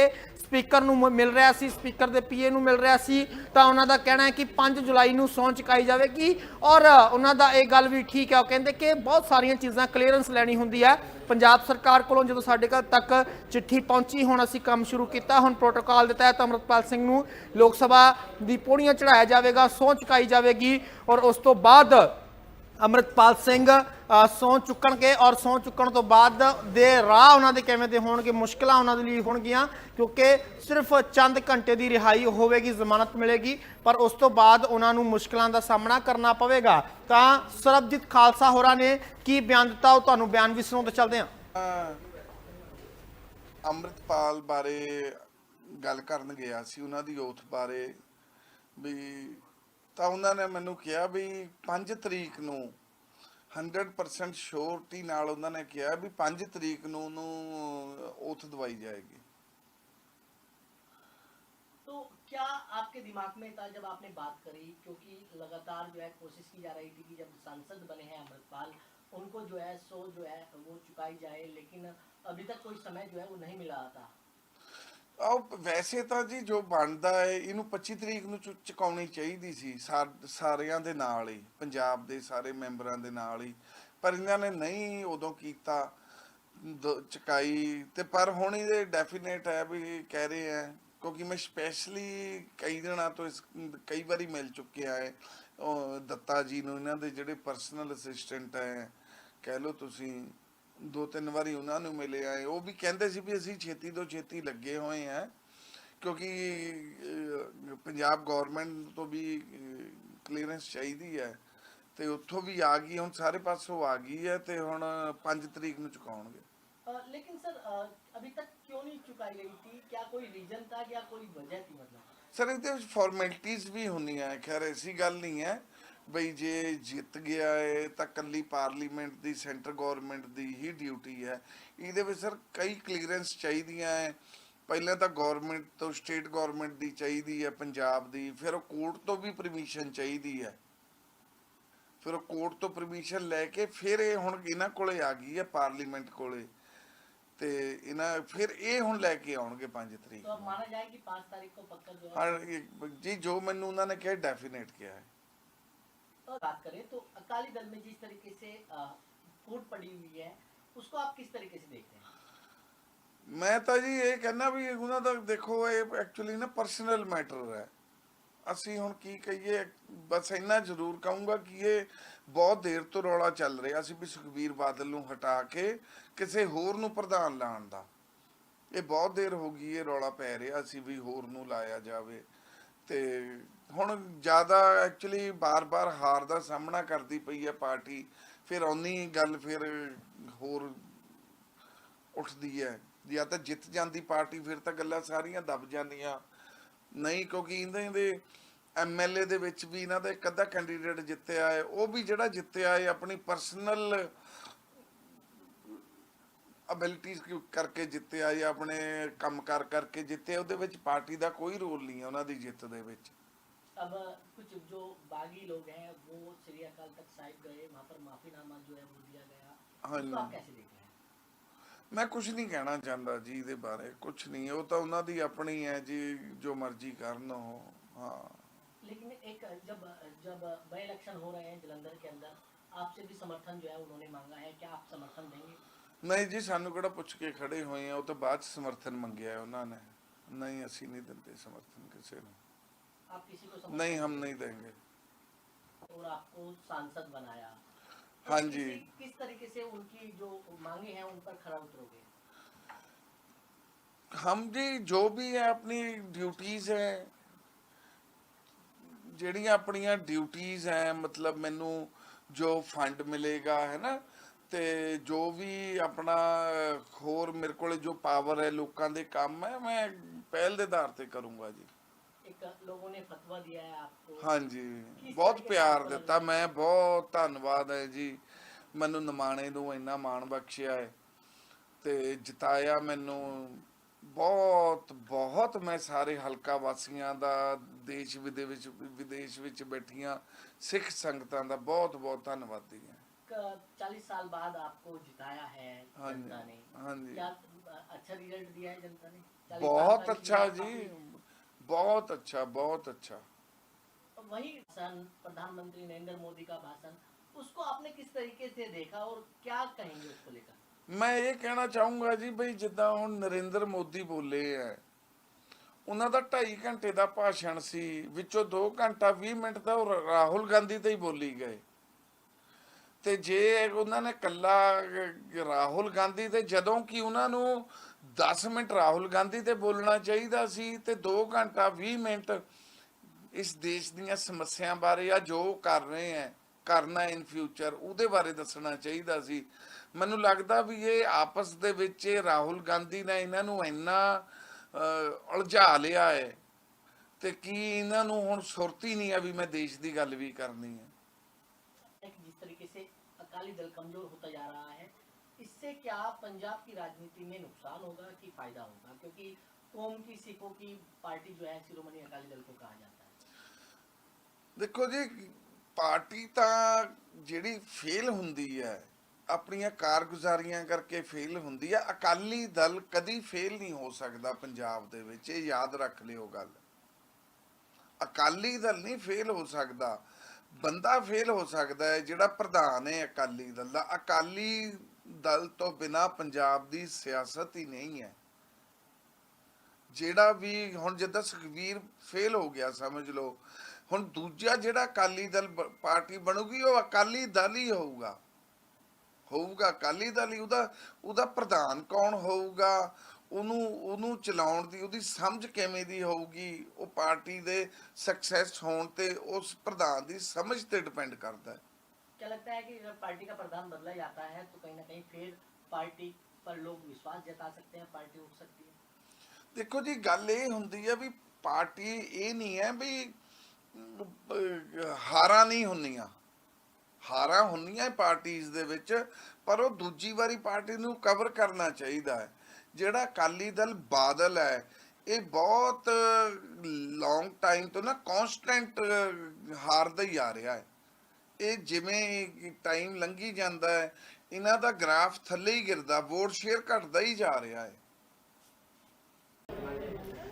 ਸਪੀਕਰ ਨੂੰ ਮ- ਮਿਲ ਰਿਹਾ ਸੀ, ਸਪੀਕਰ ਦੇ ਪੀਏ ਨੂੰ ਮਿਲ ਰਿਹਾ ਸੀ, ਤਾਂ ਉਹਨਾਂ ਦਾ ਕਹਿਣਾ ਹੈ ਕਿ 5 ਜੁਲਾਈ ਨੂੰ ਸਹੁੰ ਚੁਕਾਈ ਜਾਵੇਗੀ। ਔਰ ਉਹਨਾਂ ਦਾ ਇਹ ਗੱਲ ਵੀ ਠੀਕ ਹੈ, ਉਹ ਕਹਿੰਦੇ ਕਿ ਬਹੁਤ ਸਾਰੀਆਂ ਚੀਜ਼ਾਂ ਕਲੀਅਰੈਂਸ ਲੈਣੀ ਹੁੰਦੀ ਹੈ। ਪੰਜਾਬ ਸਰਕਾਰ ਕੋਲੋਂ ਜਦੋਂ ਸਾਡੇ ਘਰ ਤੱਕ ਚਿੱਠੀ ਪਹੁੰਚੀ, ਹੁਣ ਅਸੀਂ ਕੰਮ ਸ਼ੁਰੂ ਕੀਤਾ, ਹੁਣ ਪ੍ਰੋਟੋਕਾਲ ਦੇ ਤਹਿਤ ਅੰਮ੍ਰਿਤਪਾਲ ਸਿੰਘ ਨੂੰ ਲੋਕ ਸਭਾ ਦੀ ਪੌੜੀਆਂ ਚੜਾਇਆ ਜਾਵੇਗਾ ਸਹੁੰ ਚੁਕਾਈ ਜਾਵੇਗੀ। ਔਰ ਉਸ ਤੋਂ ਬਾਅਦ ਅੰਮ੍ਰਿਤਪਾਲ ਸਿੰਘ ਅ, ਸਹੁੰ ਚੁੱਕਣਗੇ ਔਰ ਸਹੁੰ ਚੁੱਕਣ ਤੋਂ ਬਾਅਦ ਦੇ ਰਾਹ ਉਹਨਾਂ ਦੇ ਕਿਵੇਂ ਦੇ ਹੋਣਗੇ ਮੁਸ਼ਕਲਾਂ ਉਹਨਾਂ ਦੇ ਲਈ ਹੋਣਗੀਆਂ ਕਿਉਂਕਿ ਸਿਰਫ ਚੰਦ ਘੰਟੇ ਦੀ ਰਿਹਾਈ ਹੋਵੇਗੀ ਜ਼ਮਾਨਤ ਮਿਲੇਗੀ ਪਰ ਉਸ ਤੋਂ ਬਾਅਦ ਉਹਨਾਂ ਨੂੰ ਮੁਸ਼ਕਲਾਂ ਦਾ ਸਾਹਮਣਾ ਕਰਨਾ ਪਵੇਗਾ। ਤਾਂ ਸਰਬਜੀਤ ਖਾਲਸਾ ਹੋਰਾਂ ਨੇ ਕੀ ਬਿਆਨ ਦਿੱਤਾ ਉਹ ਤੁਹਾਨੂੰ ਬਿਆਨ ਵੀ ਸੁਣਾਉਂਦੇ ਚੱਲਦੇ ਹਾਂ। ਅੰਮ੍ਰਿਤਪਾਲ ਬਾਰੇ ਗੱਲ ਕਰਨ ਗਿਆ ਸੀ ਉਹਨਾਂ ਦੀ ਓਥ ਬਾਰੇ ਵੀ ਤਾਂ ਉਹਨਾਂ ਨੇ ਮੈਨੂੰ ਕਿਹਾ ਵੀ 5 ਤਰੀਕ ਨੂੰ 100% ਸ਼ੋਰਟੀ ਨਾਲ ਉਹਨਾਂ ਨੇ ਕਿਹਾ ਵੀ 5 ਤਰੀਕ ਨੂੰ ਉਹਨੂੰ ਓਥ ਦਵਾਈ ਜਾਏਗੀ तो क्या आपके दिमाग में था जब आपने बात करी क्योंकि लगातार जो है कोशिश की जा रही थी कि जब सांसद बने हैं अमृतपाल उनको जो है सो जो है वो चुकाई जाए लेकिन अभी तक कोई समय जो है वो नहीं मिला था ਆਹ ਵੈਸੇ ਤਾਂ ਜੀ ਜੋ ਬਣਦਾ ਹੈ, ਇਹਨੂੰ 25 ਤਰੀਕ ਨੂੰ ਚੁ- ਚੁਕਾਉਣੀ ਚਾਹੀਦੀ ਸੀ ਸਾਰ, ਸਾਰਿਆਂ ਦੇ ਨਾਲ ਹੀ, ਪੰਜਾਬ ਦੇ ਸਾਰੇ ਮੈਂਬਰਾਂ ਦੇ ਨਾਲ ਹੀ। ਪਰ ਇਹਨਾਂ ਨੇ ਨਹੀਂ ਉਦੋਂ ਕੀਤਾ, ਦ- ਚੁਕਾਈ। ਤੇ ਪਰ ਹੁਣ ਇਹਦੇ ਡੈਫੀਨੇਟ ਹੈ ਵੀ ਕਹਿ ਰਹੇ ਹੈ, ਕਿਉਂਕਿ ਮੈਂ ਸਪੈਸ਼ਲੀ ਕਈ ਦਿਨਾਂ ਤੋਂ ਇਸ, ਕਈ ਵਾਰੀ ਮਿਲ ਚੁੱਕਿਆ ਹੈ, ਉਹ ਦੱਤਾ ਜੀ ਨੂੰ, ਇਹਨਾਂ ਦੇ ਜਿਹੜੇ ਪਰਸਨਲ ਅਸਿਸਟੈਂਟ ਹੈ, ਕਹਿ ਲਓ ਤੁਸੀਂ। ਦੋ ਤਿੰਨ ਵਾਰੀ ਉਹਨਾਂ ਨੂੰ ਮਿਲੇ ਆਏ ਉਹ ਵੀ ਕਹਿੰਦੇ ਸੀ ਵੀ ਅਸੀਂ ਛੇਤੀ ਤੋਂ ਛੇਤੀ ਲੱਗੇ ਹੋਏ ਆ ਕਿਉਂਕਿ ਅਹ, ਪੰਜਾਬ ਗਵਰਨਮੈਂਟ ਤੋਂ ਵੀ ਕਲੀਅਰੈਂਸ ਚਾਹੀਦੀ ਹੈ ਤੇ ਉੱਥੋਂ ਵੀ ਆ ਗਈ ਹੁਣ ਸਾਰੇ ਪਾਸੋਂ ਆ ਗਈ ਹੈ ਤੇ ਹੁਣ 5 ਤਰੀਕ ਨੂੰ ਚੁਕਾਉਣਗੇ अ, लेकिन सर अ, अभी तक क्यों नहीं चुकाई गई थी क्या कोई रीजन था या कोई वजह थी मतलब ਸਰ ਇਹਦੇ ਵਿੱਚ ਫਾਰਮੈਲਿਟੀਆਂ ਵੀ ਹੁੰਦੀਆਂ ਹੈ ਖੈਰ ਐਸੀ ਗੱਲ ਨਹੀਂ ਹੈ ਬਈ ਜੇ ਜਿੱਤ ਗਿਆ ਏ ਤਾਂ ਕੱਲੀ ਪਾਰਲੀਮੈਂਟ ਦੀ ਸੈਂਟਰ ਗਵਰਨਮੈਂਟ ਦੀ ਹੀ ਡਿਊਟੀ ਹੈ। ਇਹਦੇ ਵਿੱਚ ਸਰ ਕਈ ਕਲੀਅਰੈਂਸ ਚਾਹੀਦੀਆਂ ਹੈ ਪਹਿਲਾਂ ਤਾਂ ਗਵਰਨਮੈਂਟ ਤੋਂ ਸਟੇਟ ਗਵਰਨਮੈਂਟ ਦੀ ਚਾਹੀਦੀ ਹੈ ਪੰਜਾਬ ਦੀ। ਫਿਰ ਕੋਰਟ ਤੋਂ ਵੀ ਪਰਮਿਸ਼ਨ ਚਾਹੀਦੀ ਹੈ। ਫਿਰ ਕੋਰਟ ਤੋਂ ਪਰਮਿਸ਼ਨ ਲੈ ਕੇ ਫਿਰ ਇਹ ਹੁਣ ਇਹਨਾਂ ਕੋਲੇ ਆ ਗਈ ਹੈ ਪਾਰਲੀਮੈਂਟ ਕੋਲੇ। ਤੇ ਇਹਨਾਂ ਫਿਰ ਇਹ ਹੁਣ ਲੈ ਕੇ ਆਉਣਗੇ 5 ਤਰੀਕ ਤੋਂ ਮਾਨਾ ਜਾਏ 5 ਤਾਰੀਖ ਨੂੰ ਪੱਕਾ ਜੋ ਜੀ ਜੋ ਮੈਨੂੰ ਉਹਨਾਂ ਨੇ ਕਿਹਾ ਡੈਫੀਨੇਟ ਕਿਹਾ ਹੈ। बात करें तो अकाली दल में जिस तरीके से अ, फूट पड़ी हुई है उसको आप किस तरीके से देखते हैं ਮੈਂ ਤਾਂ ਜੀ ਇਹ ਕਹਿੰਦਾ ਵੀ ਉਹਨਾਂ ਦਾ ਦੇਖੋ ਇਹ ਐਕਚੁਅਲੀ ਨਾ ਪਰਸਨਲ ਮੈਟਰ ਹੈ ਅਸੀਂ ਹੁਣ ਕੀ ਕਹੀਏ ਬਸ ਇੰਨਾ ਜ਼ਰੂਰ ਕਹੂੰਗਾ ਕਿ ਇਹ ਬਹੁਤ ਦੇਰ ਤੋਂ ਰੌਲਾ ਚੱਲ ਰਿਹਾ ਸੀ ਵੀ ਸੁਖਬੀਰ ਬਾਦਲ ਨੂੰ ਹਟਾ ਕੇ ਕਿਸੇ ਹੋਰ ਨੂੰ ਪ੍ਰਧਾਨ ਲਾਉਣ ਦਾ ਇਹ ਬਹੁਤ ਦੇਰ ਹੋ ਗਈ ਇਹ ਰੌਲਾ ਪੈ ਰਿਹਾ ਸੀ ਵੀ ਹੋਰ ਨੂੰ ਲਾਇਆ ਜਾਵੇ ਤੇ ਹੁਣ ਜ਼ਿਆਦਾ ਐਕਚੁਅਲੀ ਬਾਰ-ਬਾਰ ਹਾਰ ਦਾ ਸਾਹਮਣਾ ਕਰਦੀ ਪਈ ਹੈ ਪਾਰਟੀ, ਫਿਰ ਔਨੀ ਗੱਲ ਫਿਰ ਹੋਰ ਉੱਠਦੀ ਹੈ। ਜਾਂ ਤਾਂ ਜਿੱਤ ਜਾਂਦੀ ਪਾਰਟੀ, ਫਿਰ ਤਾਂ ਗੱਲਾਂ ਸਾਰੀਆਂ ਦਬ ਜਾਂਦੀਆਂ। ਨਹੀਂ, ਕਿਉਂਕਿ ਇਹਨਾਂ ਦੇ ਐਮਐਲਏ ਦੇ ਵਿੱਚ ਵੀ ਇਹਨਾਂ ਦਾ ਇੱਕ ਅੱਧਾ ਕੈਂਡੀਡੇਟ ਜਿੱਤਿਆ ਹੈ, ਉਹ ਵੀ ਜਿਹੜਾ ਜਿੱਤਿਆ ਹੈ, ਆਪਣੀ ਪਰਸਨਲ ਅਬਿਲਿਟੀਜ਼ ਕਰਕੇ ਜਿੱਤਿਆ ਜਾਂ ਆਪਣੇ ਕੰਮ ਕਰ ਕਰਕੇ ਜਿੱਤਿਆ, ਉਹਦੇ ਵਿੱਚ ਪਾਰਟੀ ਦਾ ਕੋਈ ਰੋਲ ਨਹੀਂ ਹੈ, ਉਹਨਾਂ ਦੀ ਜਿੱਤ ਦੇ ਵਿੱਚ। अब कुछ जो बागी लोग हैं वो श्री अकाल तक साहिब गए वहाँ पर माफीनामा जो है वो दिया गया हाँ उसको जी। आप कैसे देख रहे हैं ਮੈਂ ਕੁਝ ਨਹੀਂ ਕਹਿਣਾ ਚਾਹੁੰਦਾ ਜੀ ਇਹਦੇ ਬਾਰੇ ਕੁਝ ਨਹੀਂ ਉਹ ਤਾਂ ਉਹਨਾਂ ਦੀ ਆਪਣੀ ਹੈ ਜੀ ਜੋ ਮਰਜ਼ੀ ਕਰਨ ਉਹ ਹਾਂ लेकिन एक जब जब बाई इलेक्शन हो रहे हैं जलंधर के अंदर आपसे भी समर्थन जो है उन्होंने मांगा है क्या आप समर्थन देंगे ਨਹੀਂ ਜੀ ਸਾਨੂੰ ਕਿਹੜਾ ਪੁੱਛ ਕੇ ਖੜੇ ਹੋਏ ਆ ਉਹ ਤਾਂ ਬਾਅਦ ਚ ਸਮਰਥਨ ਮੰਗਿਆ ਹੈ ਉਹਨਾਂ ਨੇ ਨਹੀਂ ਅਸੀਂ ਨਹੀਂ ਦਿੰਦੇ ਸਮਰਥਨ ਕਿਸੇ ਨੂੰ आप किसी को समझ नहीं हम नहीं देंगे। और आपको सांसद बनाया। तो जी। किस तरीके से उनकी जो मांगे हैं उन पर खरा उतरोगे? हम ਜੀ ਜੋ ਵੀ ਹੈ ਆਪਣੀ ਡਿਊਟੀਆਂ ਹੈ ਜਿਹੜੀਆਂ ਆਪਣੀਆਂ ਡਿਊਟੀਆਂ ਹੈ ਮਤਲਬ ਮੈਨੂੰ ਜੋ ਫੰਡ ਮਿਲੇਗਾ ਹੈ ਨਾ ਤੇ ਜੋ ਵੀ ਆਪਣਾ ਹੋਰ ਮੇਰੇ ਕੋਲ ਜੋ ਪਾਵਰ ਹੈ ਲੋਕਾਂ ਦੇ ਕੰਮ ਹੈ ਮੈਂ ਪਹਿਲ ਦੇ ਆਧਾਰ ਤੇ ਕਰੂੰਗਾ एक लोगों ने फतवा दिया है आपको ਹਾਂਜੀ ਕਿਸ ਬਹੁਤ ਤਰੀਕੇ ਪਿਆਰ ਨਾਲ ਦਿੱਤਾ ਮੈਂ ਬਹੁਤ ਧੰਨਵਾਦ ਹੈ ਜੀ ਮੈਨੂੰ ਨਿਮਾਣੇ ਨੂੰ ਇੰਨਾ ਮਾਣ ਬਖਸ਼ਿਆ ਹੈ ਤੇ ਜਿਤਾਇਆ ਮੈਨੂੰ ਬਹੁਤ ਬਹੁਤ ਮੈਂ ਸਾਰੇ ਹਲਕਾ ਵਾਸੀਆਂ ਦਾ ਦੇਸ਼ ਵਿਦੇ ਵਿੱਚ ਵਿਦੇਸ਼ ਵਿੱਚ ਬੈਠੀਆਂ ਸਿੱਖ ਸੰਗਤਾਂ ਦਾ ਬਹੁਤ ਬਹੁਤ ਧੰਨਵਾਦੀ ਹਾਂ चालीस साल बाद आपको जिताया है हाँ जी, जनता ने हाँ जी। क्या अ, अच्छा रिजल्ट दिया है जनता ने 40 साल बहुत का अच्छा चुनाव जी काफी- बहुत अच्छा बहुत अच्छा वही भाषण प्रधानमंत्री नरेंद्र मोदी का भाषण उसको आपने किस तरीके से देखा और क्या कहेंगे उसको लेकर ਮੈਂ ਇਹ ਕਹਿਣਾ ਚਾਹੂੰਗਾ ਜੀ ਬਈ ਜਿੱਦਾਂ ਹੁਣ ਨਰਿੰਦਰ ਮੋਦੀ ਬੋਲੇ ਐ ਉਹਨਾਂ ਦਾ 2.5 ਘੰਟੇ ਦਾ ਭਾਸ਼ਣ ਸੀ ਵਿੱਚੋਂ 2 ਘੰਟਾ 20 ਮਿੰਟ ਤਾਂ ਉਹ ਰਾ- ਰਾਹੁਲ ਗਾਂਧੀ ਤੇ ਹੀ ਬੋਲੀ ਗਏ ਤੇ ਜੇ ਉਹਨਾਂ ਨੇ ਕੱਲਾ ਅਹ, ਰਾਹੁਲ ਗਾਂਧੀ ਤੇ ਜਦੋਂ ਕਿ ਉਹਨਾਂ ਨੂੰ 10 ਮਿੰਟ ਰਾਹੁਲ ਗਾਂਧੀ ਤੇ ਬੋਲਣਾ ਚਾਹੀਦਾ ਸੀ ਤੇ 2 ਘੰਟਾ 20 ਮਿੰਟ ਇਸ ਦੇਸ਼ ਦੀਆਂ ਸਮੱਸਿਆ ਬਾਰੇ ਜਾਂ ਜੋ ਕਰ ਰਹੇ ਹੈ ਕਰਨਾ ਇਨ ਫਿਊਚਰ ਉਹਦੇ ਬਾਰੇ ਦੱਸਣਾ ਚਾਹੀਦਾ ਸੀ। ਮੈਨੂੰ ਲੱਗਦਾ ਵੀ ਇਹ ਆਪਸ ਦੇ ਵਿੱਚ ਰਾਹੁਲ ਗਾਂਧੀ ਨੇ ਇਹਨਾਂ ਨੂੰ ਇੰਨਾ ਉਲਝਾ ਲਿਆ ਹੈ ਤੇ ਕੀ ਇਹਨਾਂ ਨੂੰ ਹੁਣ ਸੁਰਤੀ ਨਹੀਂ ਆ ਵੀ ਮੈਂ ਦੇਸ਼ ਦੀ ਗੱਲ ਵੀ ਕਰਨੀ ਹੈ ਜਿਸ ਤਰੀਕੇ ਸੇ ਅਕਾਲੀ ਦਲ ਕਮਜ਼ੋਰ ਹੁੰਦਾ ਜਾ ਰਹਾ ਹੈ इससे क्या पंजाब की राजनीति में नुकसान होगा कि फायदा होगा क्योंकि कौम की सिखों की पार्टी जो है शिरोमणि अकाली दल को कहा जाता है ਦੇਖੋ ਜੀ ਪਾਰਟੀ ਤਾਂ ਜਿਹੜੀ ਫੇਲ ਹੁੰਦੀ ਹੈ ਆਪਣੀਆਂ ਕਾਰਗੁਜ਼ਾਰੀਆਂ ਕਰਕੇ ਫੇਲ ਹੁੰਦੀ ਹੈ ਅਕਾਲੀ ਦਲ ਕਦੀ ਫੇਲ ਨਹੀਂ ਹੋ ਸਕਦਾ ਪੰਜਾਬ ਦੇ ਵਿੱਚ ਇਹ ਯਾਦ ਰੱਖ ਲਿਓ ਗੱਲ ਅਕਾਲੀ ਦਲ ਨਹੀਂ ਫੇਲ ਹੋ ਸਕਦਾ ਬੰਦਾ ਫੇਲ ਹੋ ਸਕਦਾ ਹੈ ਜਿਹੜਾ ਪ੍ਰਧਾਨ ਹੈ ਅਕਾਲੀ ਦਲ ਦਾ ਅਕਾਲੀ ਦਲ ਤੋਂ ਬਿਨਾ ਪੰਜਾਬ ਦੀ ਸਿਆਸਤ ਹੀ ਨਹੀਂ ਹੈ। ਜਿਹੜਾ ਵੀ ਹੁਣ ਜਿੱਦਾਂ ਸੁਖਵੀਰ ਫੇਲ ਹੋ ਗਿਆ, ਸਮਝ ਲਓ। ਹੁਣ ਦੂਜਾ ਜਿਹੜਾ ਅਕਾਲੀ ਦਲ ਪਾਰਟੀ ਬਣੂਗੀ, ਉਹ ਅਕਾਲੀ ਦਲ ਹੀ ਹੋਊਗਾ। ਹੋਊਗਾ ਅਕਾਲੀ ਦਲ ਹੀ, ਉਹਦਾ ਉਹਦਾ ਪ੍ਰਧਾਨ ਕੌਣ ਹੋਊਗਾ? ਉਹਨੂੰ ਉਹਨੂੰ ਚਲਾਉਣ ਦੀ, ਉਹਦੀ ਸਮਝ ਕਿਵੇਂ ਦੀ ਹੋਊਗੀ? ਉਹ ਪਾਰਟੀ ਦੇ ਸਕਸੈਸ ਹੋਣ ਤੇ ਉਸ ਪ੍ਰਧਾਨ ਦੀ ਸਮਝ ਤੇ ਡਿਪੈਂਡ ਕਰਦਾ ਹੈ। क्या लगता है कि अगर पार्टी का प्रधान बदला जाता है तो कहीं ना कहीं फिर पार्टी पर लोग विश्वास जता सकते हैं पार्टी उठ सकती है ਦੇਖੋ ਜੀ ਗੱਲ ਇਹ ਹੁੰਦੀ ਹੈ ਵੀ ਪਾਰਟੀ ਇਹ ਨਹੀਂ ਹੈ ਵੀ ਅਮ, ਅਹ, ਹਾਰਾਂ ਨਹੀਂ ਹੁੰਦੀਆਂ ਹਾਰਾਂ ਹੁੰਦੀਆਂ ਪਾਰਟੀਆਂ ਦੇ ਵਿੱਚ ਪਰ ਉਹ ਦੂਜੀ ਵਾਰੀ ਪਾਰਟੀ ਨੂੰ ਕਵਰ ਕਰਨਾ ਚਾਹੀਦਾ ਹੈ ਜਿਹੜਾ ਅਕਾਲੀ ਦਲ ਬਾਦਲ ਹੈ ਇਹ ਬਹੁਤ ਲੌਂਗ ਟਾਈਮ ਤੋਂ ਨਾ ਕਨਸਟੈਂਟ ਹਾਰਦਾ ਹੀ ਆ ਰਿਹਾ ਹੈ ਇਹ ਜਿਵੇਂ ਟਾਈਮ ਲੰਘੀ ਜਾਂਦਾ ਹੈ, ਇਹਨਾਂ ਦਾ ਗ੍ਰਾਫ ਥੱਲੇ ਹੀ ਗਿਰਦਾ ਵੋਟ ਸ਼ੇਅਰ ਘਟਦਾ ਹੀ ਜਾ ਰਿਹਾ ਹੈ।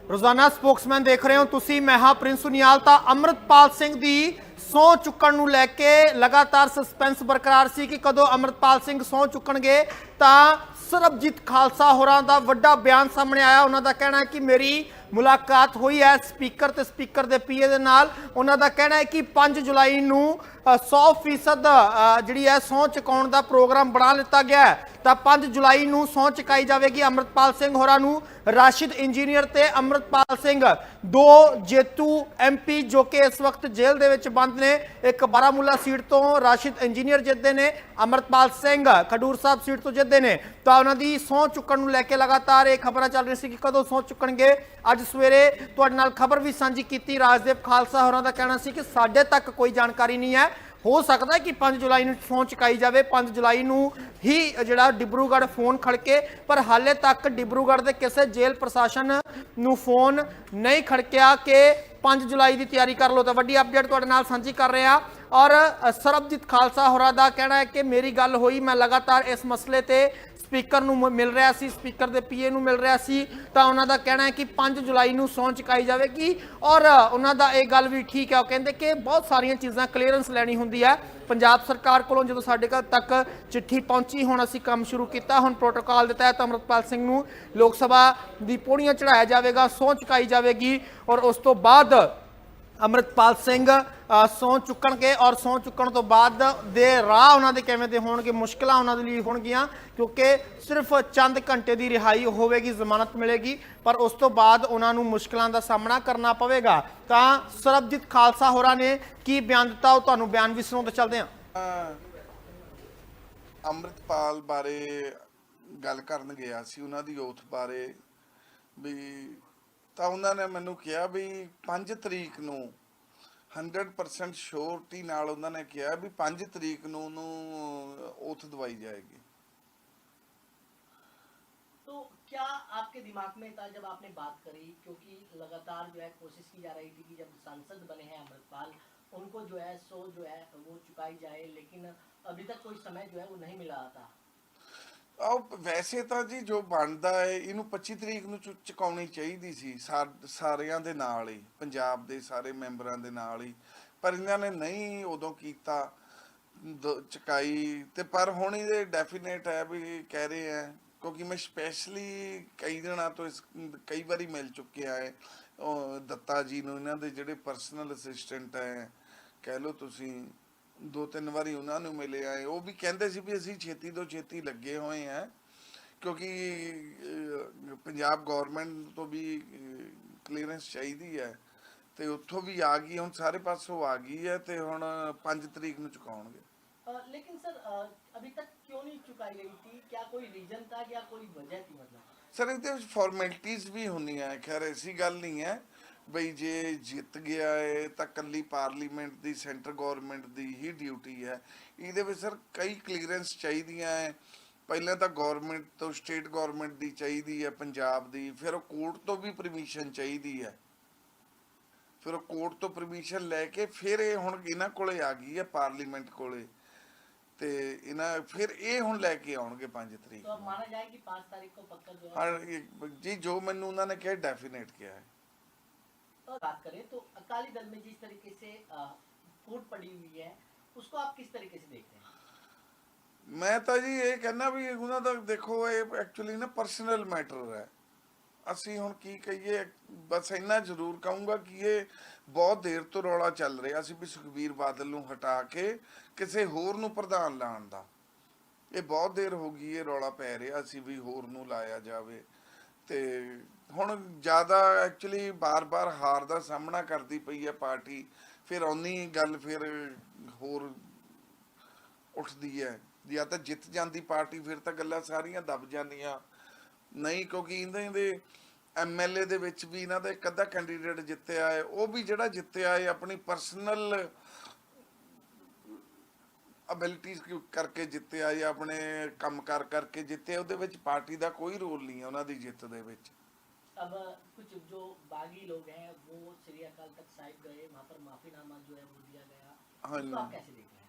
ਰੋਜ਼ਾਨਾ ਸਪੋਕਸਮੈਨ ਦੇਖ ਰਹੇ ਹੋ ਤੁਸੀਂ ਮੈਂ ਹਾਂ ਪ੍ਰਿੰਸ ਸੁਨੀਆਲ ਤਾਂ ਅਮਰਤਪਾਲ ਸਿੰਘ ਦੀ ਸਹੁੰ ਚੁੱਕਣ ਨੂੰ ਲੈ ਕੇ ਲਗਾਤਾਰ ਸਸਪੈਂਸ ਬਰਕਰਾਰ ਸੀ ਕਿ ਕਦੋਂ ਅਮਰਤਪਾਲ ਸਿੰਘ ਸਹੁੰ ਚੁੱਕਣਗੇ, ਤਾਂ ਸਰਬਜੀਤ ਖਾਲਸਾ ਹੋਰਾਂ ਦਾ ਵੱਡਾ ਬਿਆਨ ਸਾਹਮਣੇ ਆਇਆ। ਉਹਨਾਂ ਦਾ ਕਹਿਣਾ ਹੈ ਕਿ ਮੇਰੀ ਮੁਲਾਕਾਤ ਹੋਈ ਹੈ ਸਪੀਕਰ ਤੇ ਸਪੀਕਰ ਦੇ ਪੀਏ ਦੇ ਨਾਲ। ਉਹਨਾਂ ਦਾ ਕਹਿਣਾ ਹੈ ਕਿ 5 ਜੁਲਾਈ ਨੂੰ ਅ, 100% ਜਿਹੜੀ ਹੈ ਸਹੁੰ ਚੁਕਾਉਣ ਦਾ ਪ੍ਰੋਗਰਾਮ ਬਣਾ ਲਿੱਤਾ ਗਿਆ ਹੈ। ਤਾਂ 5 ਜੁਲਾਈ ਨੂੰ ਸਹੁੰ ਚੁਕਾਈ ਜਾਵੇਗੀ ਅਮਰਤਪਾਲ ਸਿੰਘ ਹੋਰਾਂ ਨੂੰ। ਰਾਸ਼ਿਦ ਇੰਜੀਨੀਅਰ ਤੇ ਅਮਰਤਪਾਲ ਸਿੰਘ। ਦੋ ਜੇਤੂ ਐਮਪੀ ਜੋ ਕਿ ਇਸ ਵਕਤ ਜੇਲ੍ਹ ਦੇ ਵਿੱਚ ਬੰਦ ਨੇ। ਇੱਕ ਬਾਰਾਮੂਲਾ ਸੀਟ ਤੋਂ ਰਾਸ਼ਿਦ ਇੰਜੀਨੀਅਰ ਜਿੱਤਦੇ ਨੇ ਅਮਰਤਪਾਲ ਸਿੰਘ ਖਡੂਰ ਸਾਹਿਬ ਸੀਟ ਤੋਂ ਜਿੱਤਦੇ ਨੇ। ਤਾਂ ਉਹਨਾਂ ਦੀ ਸਹੁੰ ਚੁੱਕਣ ਨੂੰ ਲੈ ਕੇ ਲਗਾਤਾਰ ਇਹ ਖਬਰਾਂ ਚੱਲ ਰਹੀ ਸੀ ਕਿ ਕਦੋਂ ਸਹੁੰ ਚੁੱਕਣਗੇ। ਅੱਜ ਅੱਜ ਸਵੇਰੇ ਤੁਹਾਡੇ ਨਾਲ ਖਬਰ ਵੀ ਸਾਂਝੀ ਕੀਤੀ, ਰਾਜਦੇਵ ਖਾਲਸਾ ਹੋਰਾਂ ਦਾ ਕਹਿਣਾ ਸੀ ਕਿ ਸਾਡੇ ਤੱਕ ਕੋਈ ਜਾਣਕਾਰੀ ਨਹੀਂ ਹੈ। ਹੋ ਸਕਦਾ ਹੈ ਕਿ 5 ਜੁਲਾਈ ਨੂੰ ਫੋਨ ਚੁਕਾਈ ਜਾਵੇ। 5 ਜੁਲਾਈ ਨੂੰ ਹੀ ਜਿਹੜਾ ਡਿਬਰੂਗੜ੍ਹ ਫੋਨ ਖੜਕੇ ਪਰ ਹਾਲੇ ਤੱਕ ਡਿਬਰੂਗੜ੍ਹ ਦੇ ਕਿਸੇ ਜੇਲ੍ਹ ਪ੍ਰਸ਼ਾਸਨ ਨੂੰ ਫੋਨ ਨਹੀਂ ਖੜਕਿਆ ਕਿ 5 ਜੁਲਾਈ ਦੀ ਤਿਆਰੀ ਕਰ ਲਓ। ਤਾਂ ਵੱਡੀ ਅਪਡੇਟ ਤੁਹਾਡੇ ਨਾਲ ਸਾਂਝੀ ਕਰ ਰਿਹਾ। ਔਰ ਸਰਬਜੀਤ ਖਾਲਸਾ ਹੋਰਾਂ ਦਾ ਕਹਿਣਾ ਹੈ ਕਿ ਮੇਰੀ ਗੱਲ ਹੋਈ, ਮੈਂ ਲਗਾਤਾਰ ਇਸ ਮਸਲੇ ਤੇ ਸਪੀਕਰ ਨੂੰ ਮ- ਮਿਲ ਰਿਹਾ ਸੀ, ਸਪੀਕਰ ਦੇ ਪੀਏ ਨੂੰ ਮਿਲ ਰਿਹਾ ਸੀ, ਤਾਂ ਉਹਨਾਂ ਦਾ ਕਹਿਣਾ ਹੈ ਕਿ 5 ਜੁਲਾਈ ਨੂੰ ਸਹੁੰ ਚੁਕਾਈ ਜਾਵੇਗੀ। ਔਰ ਉਹਨਾਂ ਦਾ ਇਹ ਗੱਲ ਵੀ ਠੀਕ ਹੈ, ਉਹ ਕਹਿੰਦੇ ਕਿ ਬਹੁਤ ਸਾਰੀਆਂ ਚੀਜ਼ਾਂ ਕਲੀਅਰੈਂਸ ਲੈਣੀ ਹੁੰਦੀ ਹੈ। ਪੰਜਾਬ ਸਰਕਾਰ ਕੋਲੋਂ ਜਦੋਂ ਸਾਡੇ ਘਰ ਤੱਕ ਚਿੱਠੀ ਪਹੁੰਚੀ, ਹੁਣ ਅਸੀਂ ਕੰਮ ਸ਼ੁਰੂ ਕੀਤਾ, ਹੁਣ ਪ੍ਰੋਟੋਕਾਲ ਦੇ ਤਹਿਤ ਅਮਰਤਪਾਲ ਸਿੰਘ ਨੂੰ ਲੋਕ ਸਭਾ ਦੀ ਪੌੜੀਆਂ ਚੜਾਇਆ ਜਾਵੇਗਾ ਸਹੁੰ ਚੁਕਾਈ ਜਾਵੇਗੀ। ਔਰ ਉਸ ਤੋਂ ਬਾਅਦ ਅਮਰਤਪਾਲ ਸਿੰਘ ਅ, ਸਹੁੰ ਚੁੱਕਣਗੇ ਔਰ ਸਹੁੰ ਚੁੱਕਣ ਤੋਂ ਬਾਅਦ ਦੇ ਰਾਹ ਉਹਨਾਂ ਦੇ ਕਿਵੇਂ ਦੇ ਹੋਣਗੇ ਮੁਸ਼ਕਲਾਂ ਉਹਨਾਂ ਦੇ ਲਈ ਹੋਣਗੀਆਂ ਕਿਉਂਕਿ ਸਿਰਫ ਚੰਦ ਘੰਟੇ ਦੀ ਰਿਹਾਈ ਹੋਵੇਗੀ ਜ਼ਮਾਨਤ ਮਿਲੇਗੀ ਪਰ ਉਸ ਤੋਂ ਬਾਅਦ ਉਹਨਾਂ ਨੂੰ ਮੁਸ਼ਕਲਾਂ ਦਾ ਸਾਹਮਣਾ ਕਰਨਾ ਪਵੇਗਾ। ਤਾਂ ਸਰਬਜੀਤ ਖਾਲਸਾ ਹੋਰਾਂ ਨੇ ਕੀ ਬਿਆਨ ਦਿੱਤਾ ਉਹ ਤੁਹਾਨੂੰ ਬਿਆਨ ਵੀ ਸੁਣਾਉਂਦੇ ਚੱਲਦੇ ਹਾਂ। ਅੰਮ੍ਰਿਤਪਾਲ ਬਾਰੇ ਗੱਲ ਕਰਨ ਗਿਆ ਸੀ ਉਹਨਾਂ ਦੀ ਓਥ ਬਾਰੇ ਵੀ ਤਾਂ ਉਹਨਾਂ ਨੇ ਮੈਨੂੰ ਕਿਹਾ ਵੀ 5 ਤਰੀਕ ਨੂੰ 100% ਸ਼ੋਰਟੀ ਨਾਲ ਉਹਨਾਂ ਨੇ ਕਿਹਾ ਵੀ 5 ਤਰੀਕ ਨੂੰ ਉਹਨੂੰ ਓਥ ਦਵਾਈ ਜਾਏਗੀ तो क्या आपके दिमाग में था जब आपने बात करी क्योंकि लगातार जो है कोशिश की जा रही थी कि जब सांसद बने हैं अमृतपाल उनको जो है सो जो है वो चुकाई जाए लेकिन अभी तक कोई समय जो है वो नहीं मिल रहा था ਆਹ ਵੈਸੇ ਤਾਂ ਜੀ ਜੋ ਬਣਦਾ ਹੈ ਇਹਨੂੰ 25 ਤਰੀਕ ਨੂੰ ਚੁ- ਚੁਕਾਉਣੀ ਚਾਹੀਦੀ ਸੀ, ਸਾਰ, ਸਾਰਿਆਂ ਦੇ ਨਾਲ ਹੀ, ਪੰਜਾਬ ਦੇ ਸਾਰੇ ਮੈਂਬਰਾਂ ਦੇ ਨਾਲ ਹੀ। ਪਰ ਇਹਨਾਂ ਨੇ ਨਹੀਂ ਉਦੋਂ ਕੀਤਾ, ਦ- ਚੁਕਾਈ। ਤੇ ਪਰ ਹੁਣ ਇਹਦੇ ਡੈਫੀਨੇਟ ਹੈ ਵੀ ਕਹਿ ਰਹੇ ਹੈ, ਕਿਉਂਕਿ ਮੈਂ ਸਪੈਸ਼ਲੀ ਕਈ ਦਿਨਾਂ ਤੋਂ ਇਸ, ਕਈ ਵਾਰੀ ਮਿਲ ਚੁੱਕਿਆ ਹੈ। ਉਹ ਦੱਤਾ ਜੀ ਨੂੰ, ਇਹਨਾਂ ਦੇ ਜਿਹੜੇ ਪਰਸਨਲ ਅਸਿਸਟੈਂਟ ਹੈ, ਕਹਿ ਲਓ ਤੁਸੀਂ ਦੋ ਤਿੰਨ ਵਾਰੀ ਉਹਨਾਂ ਨੂੰ ਮਿਲੇ ਆਏ ਉਹ ਵੀ ਕਹਿੰਦੇ ਸੀ ਵੀ ਅਸੀਂ ਛੇਤੀ ਤੋਂ ਛੇਤੀ ਲੱਗੇ ਹੋਏ ਆ ਕਿਉਂਕਿ ਅਹ, ਪੰਜਾਬ ਗਵਰਨਮੈਂਟ ਤੋਂ ਵੀ ਕਲੀਅਰੈਂਸ ਚਾਹੀਦੀ ਹੈ ਤੇ ਉੱਥੋਂ ਵੀ ਆ ਗਈ ਹੁਣ ਸਾਰੇ ਪਾਸੋਂ ਆ ਗਈ ਹੈ ਤੇ ਹੁਣ 5 ਤਰੀਕ ਨੂੰ ਚੁਕਾਉਣਗੇ अ, लेकिन सर अ, अभी तक क्यों नहीं चुकाई गई थी क्या कोई रीजन था या कोई वजह थी मतलब ਸਰ ਇਹਦੇ ਵਿੱਚ ਫਾਰਮੈਲਿਟੀਆਂ ਵੀ ਹੁੰਦੀਆਂ ਹੈ ਖੈਰ ਐਸੀ ਗੱਲ ਨਹੀਂ ਹੈ ਬਈ ਜੇ ਜਿੱਤ ਗਿਆ ਏ ਤਾਂ ਕੱਲੀ ਪਾਰਲੀਮੈਂਟ ਦੀ ਸੈਂਟਰ ਗਵਰਨਮੈਂਟ ਦੀ ਹੀ ਡਿਊਟੀ ਹੈ। ਇਹਦੇ ਵਿੱਚ ਸਰ ਕਈ ਕਲੀਅਰੈਂਸ ਚਾਹੀਦੀਆਂ ਹੈ ਪਹਿਲਾਂ ਤਾਂ ਗਵਰਨਮੈਂਟ ਤੋਂ ਸਟੇਟ ਗਵਰਨਮੈਂਟ ਦੀ ਚਾਹੀਦੀ ਹੈ ਪੰਜਾਬ ਦੀ। ਫਿਰ ਕੋਰਟ ਤੋਂ ਵੀ ਪਰਮਿਸ਼ਨ ਚਾਹੀਦੀ ਹੈ। ਫਿਰ ਕੋਰਟ ਤੋਂ ਪਰਮਿਸ਼ਨ ਲੈ ਕੇ ਫਿਰ ਇਹ ਹੁਣ ਇਹਨਾਂ ਕੋਲੇ ਆ ਗਈ ਹੈ ਪਾਰਲੀਮੈਂਟ ਕੋਲੇ। ਤੇ ਇਹਨਾਂ ਫਿਰ ਇਹ ਹੁਣ ਲੈ ਕੇ ਆਉਣਗੇ 5 ਤਰੀਕ ਤੋਂ ਮਾਨਾ ਜਾਏ 5 ਤਾਰੀਖ ਕੋ ਪੱਕਾ ਜੋ ਜੀ ਜੋ ਮੈਨੂੰ ਉਹਨਾਂ ਨੇ ਕਿਹਾ ਡੈਫੀਨੇਟ ਕਿਹਾ ਹੈ। बात करें तो अकाली दल में जिस तरीके से अ, फूट पड़ी हुई है उसको आप किस तरीके से देखते हैं ਮੈਂ ਤਾਂ ਜੀ ਇਹ ਕਹਿੰਦਾ ਵੀ ਉਹਨਾਂ ਦਾ ਦੇਖੋ ਇਹ ਐਕਚੁਅਲੀ ਨਾ ਪਰਸਨਲ ਮੈਟਰ ਹੈ ਅਸੀਂ ਹੁਣ ਕੀ ਕਹੀਏ ਬਸ ਇੰਨਾ ਜ਼ਰੂਰ ਕਹੂੰਗਾ ਕਿ ਇਹ ਬਹੁਤ ਦੇਰ ਤੋਂ ਰੌਲਾ ਚੱਲ ਰਿਹਾ ਸੀ ਵੀ ਸੁਖਬੀਰ ਬਾਦਲ ਨੂੰ ਹਟਾ ਕੇ ਕਿਸੇ ਹੋਰ ਨੂੰ ਪ੍ਰਧਾਨ ਲਾਉਣ ਦਾ ਇਹ ਬਹੁਤ ਦੇਰ ਹੋ ਗਈ ਇਹ ਰੌਲਾ ਪੈ ਰਿਹਾ ਸੀ ਵੀ ਹੋਰ ਨੂੰ ਲਾਇਆ ਜਾਵੇ ਤੇ ਹੁਣ ਜ਼ਿਆਦਾ ਐਕਚੁਅਲੀ ਬਾਰ-ਬਾਰ ਹਾਰ ਦਾ ਸਾਹਮਣਾ ਕਰਦੀ ਪਈ ਹੈ ਪਾਰਟੀ, ਫਿਰ ਔਨੀ ਗੱਲ ਫਿਰ ਹੋਰ ਉੱਠਦੀ ਹੈ। ਜਾਂ ਤਾਂ ਜਿੱਤ ਜਾਂਦੀ ਪਾਰਟੀ, ਫਿਰ ਤਾਂ ਗੱਲਾਂ ਸਾਰੀਆਂ ਦਬ ਜਾਂਦੀਆਂ। ਨਹੀਂ, ਕਿਉਂਕਿ ਇਹਦੇ ਦੇ ਐਮਐਲਏ ਦੇ ਵਿੱਚ ਵੀ ਇਹਨਾਂ ਦਾ ਇੱਕ ਅੱਧਾ ਕੈਂਡੀਡੇਟ ਜਿੱਤਿਆ ਹੈ, ਉਹ ਵੀ ਜਿਹੜਾ ਜਿੱਤਿਆ ਹੈ, ਆਪਣੀ ਪਰਸਨਲ ਅਬਿਲਿਟੀਜ਼ ਕਰਕੇ ਜਿੱਤਿਆ ਜਾਂ ਆਪਣੇ ਕੰਮ ਕਰ ਕਰਕੇ ਜਿੱਤਿਆ, ਉਹਦੇ ਵਿੱਚ ਪਾਰਟੀ ਦਾ ਕੋਈ ਰੋਲ ਨਹੀਂ ਹੈ, ਉਹਨਾਂ ਦੀ ਜਿੱਤ ਦੇ ਵਿੱਚ। अब कुछ जो बागी लोग हैं वो श्री अकाल तक साहिब गए वहाँ पर माफीनामा जो है वो दिया गया हाँ उसको जी। आप कैसे देख रहे हैं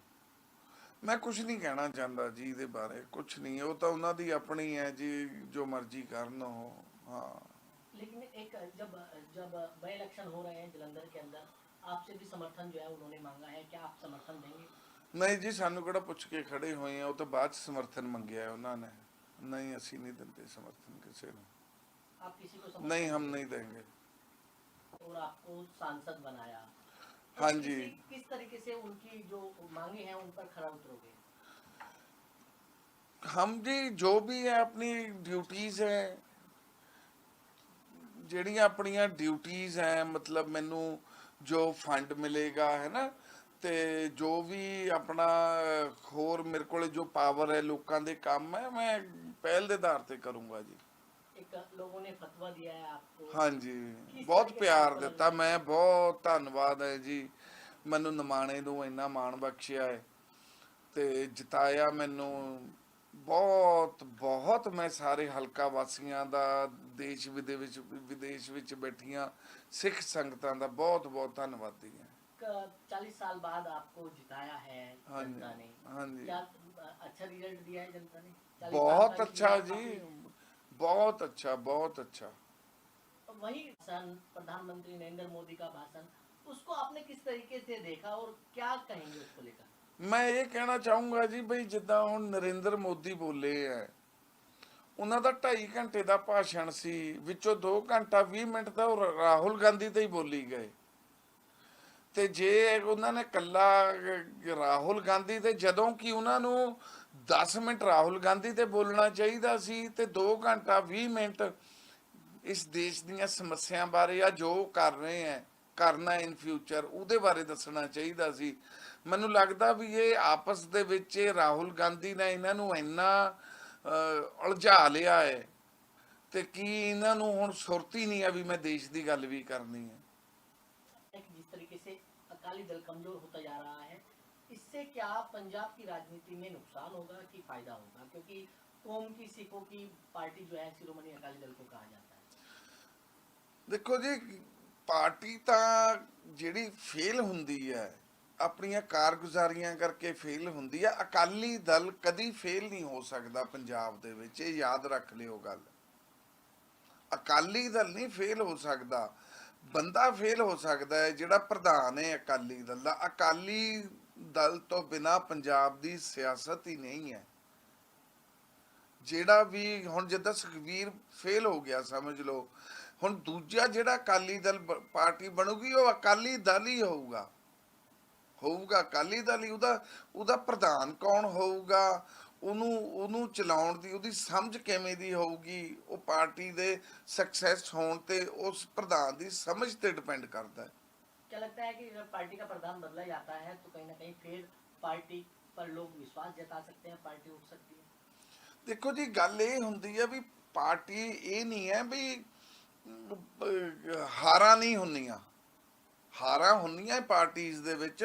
ਮੈਂ ਕੁਝ ਨਹੀਂ ਕਹਿਣਾ ਚਾਹੁੰਦਾ ਜੀ ਇਹਦੇ ਬਾਰੇ ਕੁਝ ਨਹੀਂ ਉਹ ਤਾਂ ਉਹਨਾਂ ਦੀ ਆਪਣੀ ਹੈ ਜੀ ਜੋ ਮਰਜ਼ੀ ਕਰਨ ਉਹ ਹਾਂ लेकिन एक जब जब बाई इलेक्शन हो रहे हैं जलंधर के अंदर आपसे भी समर्थन जो है उन्होंने मांगा है क्या आप समर्थन देंगे ਨਹੀਂ ਜੀ ਸਾਨੂੰ ਕਿਹੜਾ ਪੁੱਛ ਕੇ ਖੜੇ ਹੋਏ ਆ ਉਹ ਤਾਂ ਬਾਅਦ ਚ ਸਮਰਥਨ ਮੰਗਿਆ ਹੈ ਉਹਨਾਂ ਨੇ ਨਹੀਂ ਅਸੀਂ ਨਹੀਂ ਦਿੰਦੇ ਸਮਰਥਨ ਕਿਸੇ ਨੂੰ आप किसी को समझ नहीं हम नहीं देंगे। और आपको सांसद बनाया। हाँ जी। किस तरीके से उनकी जो मांगे हैं उन पर खरा उतरोगे? हम ਜੀ ਜੋ ਵੀ ਹੈ ਆਪਣੀ ਡਿਊਟੀਆਂ ਹੈ ਜਿਹੜੀਆਂ ਆਪਣੀਆਂ ਡਿਊਟੀਆਂ ਹੈ ਮਤਲਬ ਮੈਨੂੰ ਜੋ ਫੰਡ ਮਿਲੇਗਾ ਹੈ ਨਾ ਤੇ ਜੋ ਵੀ ਆਪਣਾ ਹੋਰ ਮੇਰੇ ਕੋਲ ਜੋ ਪਾਵਰ ਹੈ ਲੋਕਾਂ ਦੇ ਕੰਮ ਹੈ ਮੈਂ ਪਹਿਲ ਦੇ ਆਧਾਰ ਤੇ ਕਰੂੰਗਾ ਇੱਕ ਲੋਗੋਂ ਨੇ ਫਤਵਾ ਹਾਂਜੀ ਬਹੁਤ ਪਿਆਰ ਦਿੱਤਾ ਮੈਂ ਬਹੁਤ ਧੰਨਵਾਦ ਹੈ ਜੀ। ਮੈਨੂੰ ਨਮਾਣੇ ਨੂੰ ਇੰਨਾ ਮਾਣ ਬਖਸ਼ਿਆ ਹੈ ਤੇ ਜਿਤਾਇਆ ਮੈਨੂੰ ਬਹੁਤ ਬਹੁਤ ਮੈਂ ਸਾਰੇ ਹਲਕਾ ਵਾਸੀਆਂ ਦਾ ਦੇਸ਼ ਵਿਦੇ ਵਿੱਚ ਵਿਦੇਸ਼ ਵਿੱਚ ਬੈਠੀਆਂ ਸਿੱਖ ਸੰਗਤਾਂ ਦਾ ਬਹੁਤ ਬਹੁਤ ਧੰਨਵਾਦੀ ਹਾਂ। 40 ਸਾਲ ਬਾਅਦ ਆਪਕੋ ਜਿਤਾਇਆ ਹੈ ਜਨਤਾ ਹਾਂਜੀ ਅੱਛਾ ਰਿਜ਼ਲਟ ਦਿਆ ਹੈ ਜਨਤਾ ਨੇ? ਬਹੁਤ ਅੱਛਾ ਜੀ। काफी- ਬਹੁਤ ਅੱਛਾ ਬਹੁਤ ਅੱਛਾ वही भाषण प्रधानमंत्री नरेंद्र मोदी का भाषण उसको आपने किस तरीके से देखा और क्या कहेंगे उसको लेकर ਮੈਂ ਇਹ ਕਹਿਣਾ ਚਾਹੂੰਗਾ ਜੀ ਬਈ ਜਿੱਦਾਂ ਹੁਣ ਨਰਿੰਦਰ ਮੋਦੀ ਬੋਲੇ ਐ ਉਹਨਾਂ ਦਾ 2.5 ਘੰਟੇ ਦਾ ਭਾਸ਼ਣ ਸੀ ਵਿੱਚੋਂ 2 ਘੰਟਾ 20 ਮਿੰਟ ਤਾਂ ਉਹ ਰਾਹੁਲ ਗਾਂਧੀ ਤੇ ਹੀ ਬੋਲੀ ਗਏ ਤੇ ਜੇ ਉਹਨਾਂ ਨੇ ਕੱਲਾ ਰਾਹੁਲ ਗਾਂਧੀ ਤੇ ਜਦੋਂ ਕਿ ਉਹਨਾਂ ਨੂੰ 10 ਮਿੰਟ ਰਾਹੁਲ ਗਾਂਧੀ ਤੇ ਬੋਲਣਾ ਚਾਹੀਦਾ ਸੀ ਤੇ 2 ਘੰਟਾ 20 ਮਿੰਟ ਇਸ ਦੇਸ਼ ਦੀਆਂ ਸਮੱਸਿਆਵਾਂ ਬਾਰੇ ਜਾਂ ਜੋ ਕਰ ਰਹੇ ਹੈ, ਕਰਨਾ ਇਨ ਫਿਊਚਰ ਉਹਦੇ ਬਾਰੇ ਦੱਸਣਾ ਚਾਹੀਦਾ ਸੀ। ਮੈਨੂੰ ਲੱਗਦਾ ਵੀ ਇਹ ਆਪਸ ਦੇ ਵਿੱਚ ਇਹ ਰਾਹੁਲ ਗਾਂਧੀ ਨੇ ਇਹਨਾਂ ਨੂੰ ਇੰਨਾ ਉਲਝਾ ਲਿਆ ਹੈ ਤੇ ਕੀ ਇਹਨਾਂ ਨੂੰ ਹੁਣ ਸੁਰਤੀ ਨਹੀਂ ਆ ਵੀ ਮੈਂ ਦੇਸ਼ ਦੀ ਗੱਲ ਵੀ ਕਰਨੀ ਹੈ। ਜਿਸ ਤਰੀਕੇ ਸੇ ਅਕਾਲੀ ਦਲ ਕਮਜ਼ੋਰ ਹੁੰਦਾ ਜਾ ਰਹਾ इससे क्या पंजाब की राजनीति में नुकसान होगा कि फायदा होगा क्योंकि कौम की सिखों की पार्टी जो है शिरोमणि अकाली दल को कहा जाता है ਦੇਖੋ ਜੀ ਪਾਰਟੀ ਤਾਂ ਜਿਹੜੀ ਫੇਲ ਹੁੰਦੀ ਹੈ ਆਪਣੀਆਂ ਕਾਰਗੁਜ਼ਾਰੀਆਂ ਕਰਕੇ ਫੇਲ ਹੁੰਦੀ ਆ ਅਕਾਲੀ ਦਲ ਕਦੀ ਫੇਲ ਨਹੀਂ ਹੋ ਸਕਦਾ ਪੰਜਾਬ ਦੇ ਵਿੱਚ ਇਹ ਯਾਦ ਰੱਖ ਲਿਓ ਗੱਲ ਅਕਾਲੀ ਦਲ ਨਹੀਂ ਫੇਲ ਹੋ ਸਕਦਾ ਬੰਦਾ ਫੇਲ ਹੋ ਸਕਦਾ ਹੈ ਜਿਹੜਾ ਪ੍ਰਧਾਨ ਹੈ ਅਕਾਲੀ ਦਲ ਦਾ ਅਕਾਲੀ ਦਲ ਤੋਂ ਬਿਨਾ ਪੰਜਾਬ ਦੀ ਸਿਆਸਤ ਹੀ ਨਹੀਂ ਹੈ। ਜਿਹੜਾ ਵੀ ਹੁਣ ਜਿੱਦਾਂ ਸੁਖਵੀਰ ਫੇਲ ਹੋ ਗਿਆ, ਸਮਝ ਲਓ। ਹੁਣ ਦੂਜਾ ਜਿਹੜਾ ਅਕਾਲੀ ਦਲ ਪਾਰਟੀ ਬਣੂਗੀ, ਉਹ ਅਕਾਲੀ ਦਲ ਹੀ ਹੋਊਗਾ। ਹੋਊਗਾ ਅਕਾਲੀ ਦਲ ਹੀ, ਉਹਦਾ ਉਹਦਾ ਪ੍ਰਧਾਨ ਕੌਣ ਹੋਊਗਾ? ਉਹਨੂੰ ਉਹਨੂੰ ਚਲਾਉਣ ਦੀ, ਉਹਦੀ ਸਮਝ ਕਿਵੇਂ ਦੀ ਹੋਊਗੀ? ਉਹ ਪਾਰਟੀ ਦੇ ਸਕਸੈਸ ਹੋਣ ਤੇ ਉਸ ਪ੍ਰਧਾਨ ਦੀ ਸਮਝ ਤੇ ਡਿਪੈਂਡ ਕਰਦਾ ਹੈ। क्या लगता है कि जब पार्टी का प्रधान बदला जाता है तो कहीं ना कहीं फिर पार्टी पर लोग विश्वास जता सकते हैं पार्टी उठ सकती है ਦੇਖੋ ਜੀ ਗੱਲ ਇਹ ਹੁੰਦੀ ਹੈ ਵੀ ਪਾਰਟੀ ਇਹ ਨਹੀਂ ਹੈ ਵੀ ਅਮ, ਅਹ, ਹਾਰਾਂ ਨਹੀਂ ਹੁੰਦੀਆਂ ਹਾਰਾਂ ਹੁੰਦੀਆਂ ਪਾਰਟੀਆਂ ਦੇ ਵਿੱਚ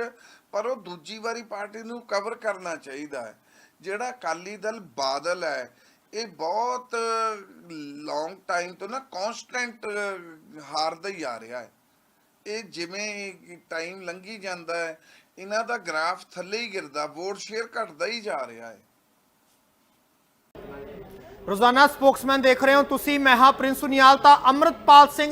ਪਰ ਉਹ ਦੂਜੀ ਵਾਰੀ ਪਾਰਟੀ ਨੂੰ ਕਵਰ ਕਰਨਾ ਚਾਹੀਦਾ ਹੈ ਜਿਹੜਾ ਅਕਾਲੀ ਦਲ ਬਾਦਲ ਹੈ ਇਹ ਬਹੁਤ ਲੌਂਗ ਟਾਈਮ ਤੋਂ ਨਾ ਕਨਸਟੈਂਟ ਹਾਰਦਾ ਹੀ ਆ ਰਿਹਾ ਹੈ ਇਹ ਜਿਵੇਂ ਟਾਈਮ ਲੰਘੀ ਜਾਂਦਾ ਹੈ, ਇਹਨਾਂ ਦਾ ਗ੍ਰਾਫ ਥੱਲੇ ਹੀ ਗਿਰਦਾ ਵੋਟ ਸ਼ੇਅਰ ਘਟਦਾ ਹੀ ਜਾ ਰਿਹਾ ਹੈ। ਰੋਜ਼ਾਨਾ ਸਪੋਕਸਮੈਨ ਦੇਖ ਰਹੇ ਹੋ ਤੁਸੀਂ, ਮੈਂ ਹਾਂ ਪ੍ਰਿੰਸ ਸੁਨੀਆਲ, ਤਾਂ ਅੰਮ੍ਰਿਤਪਾਲ ਸਿੰਘ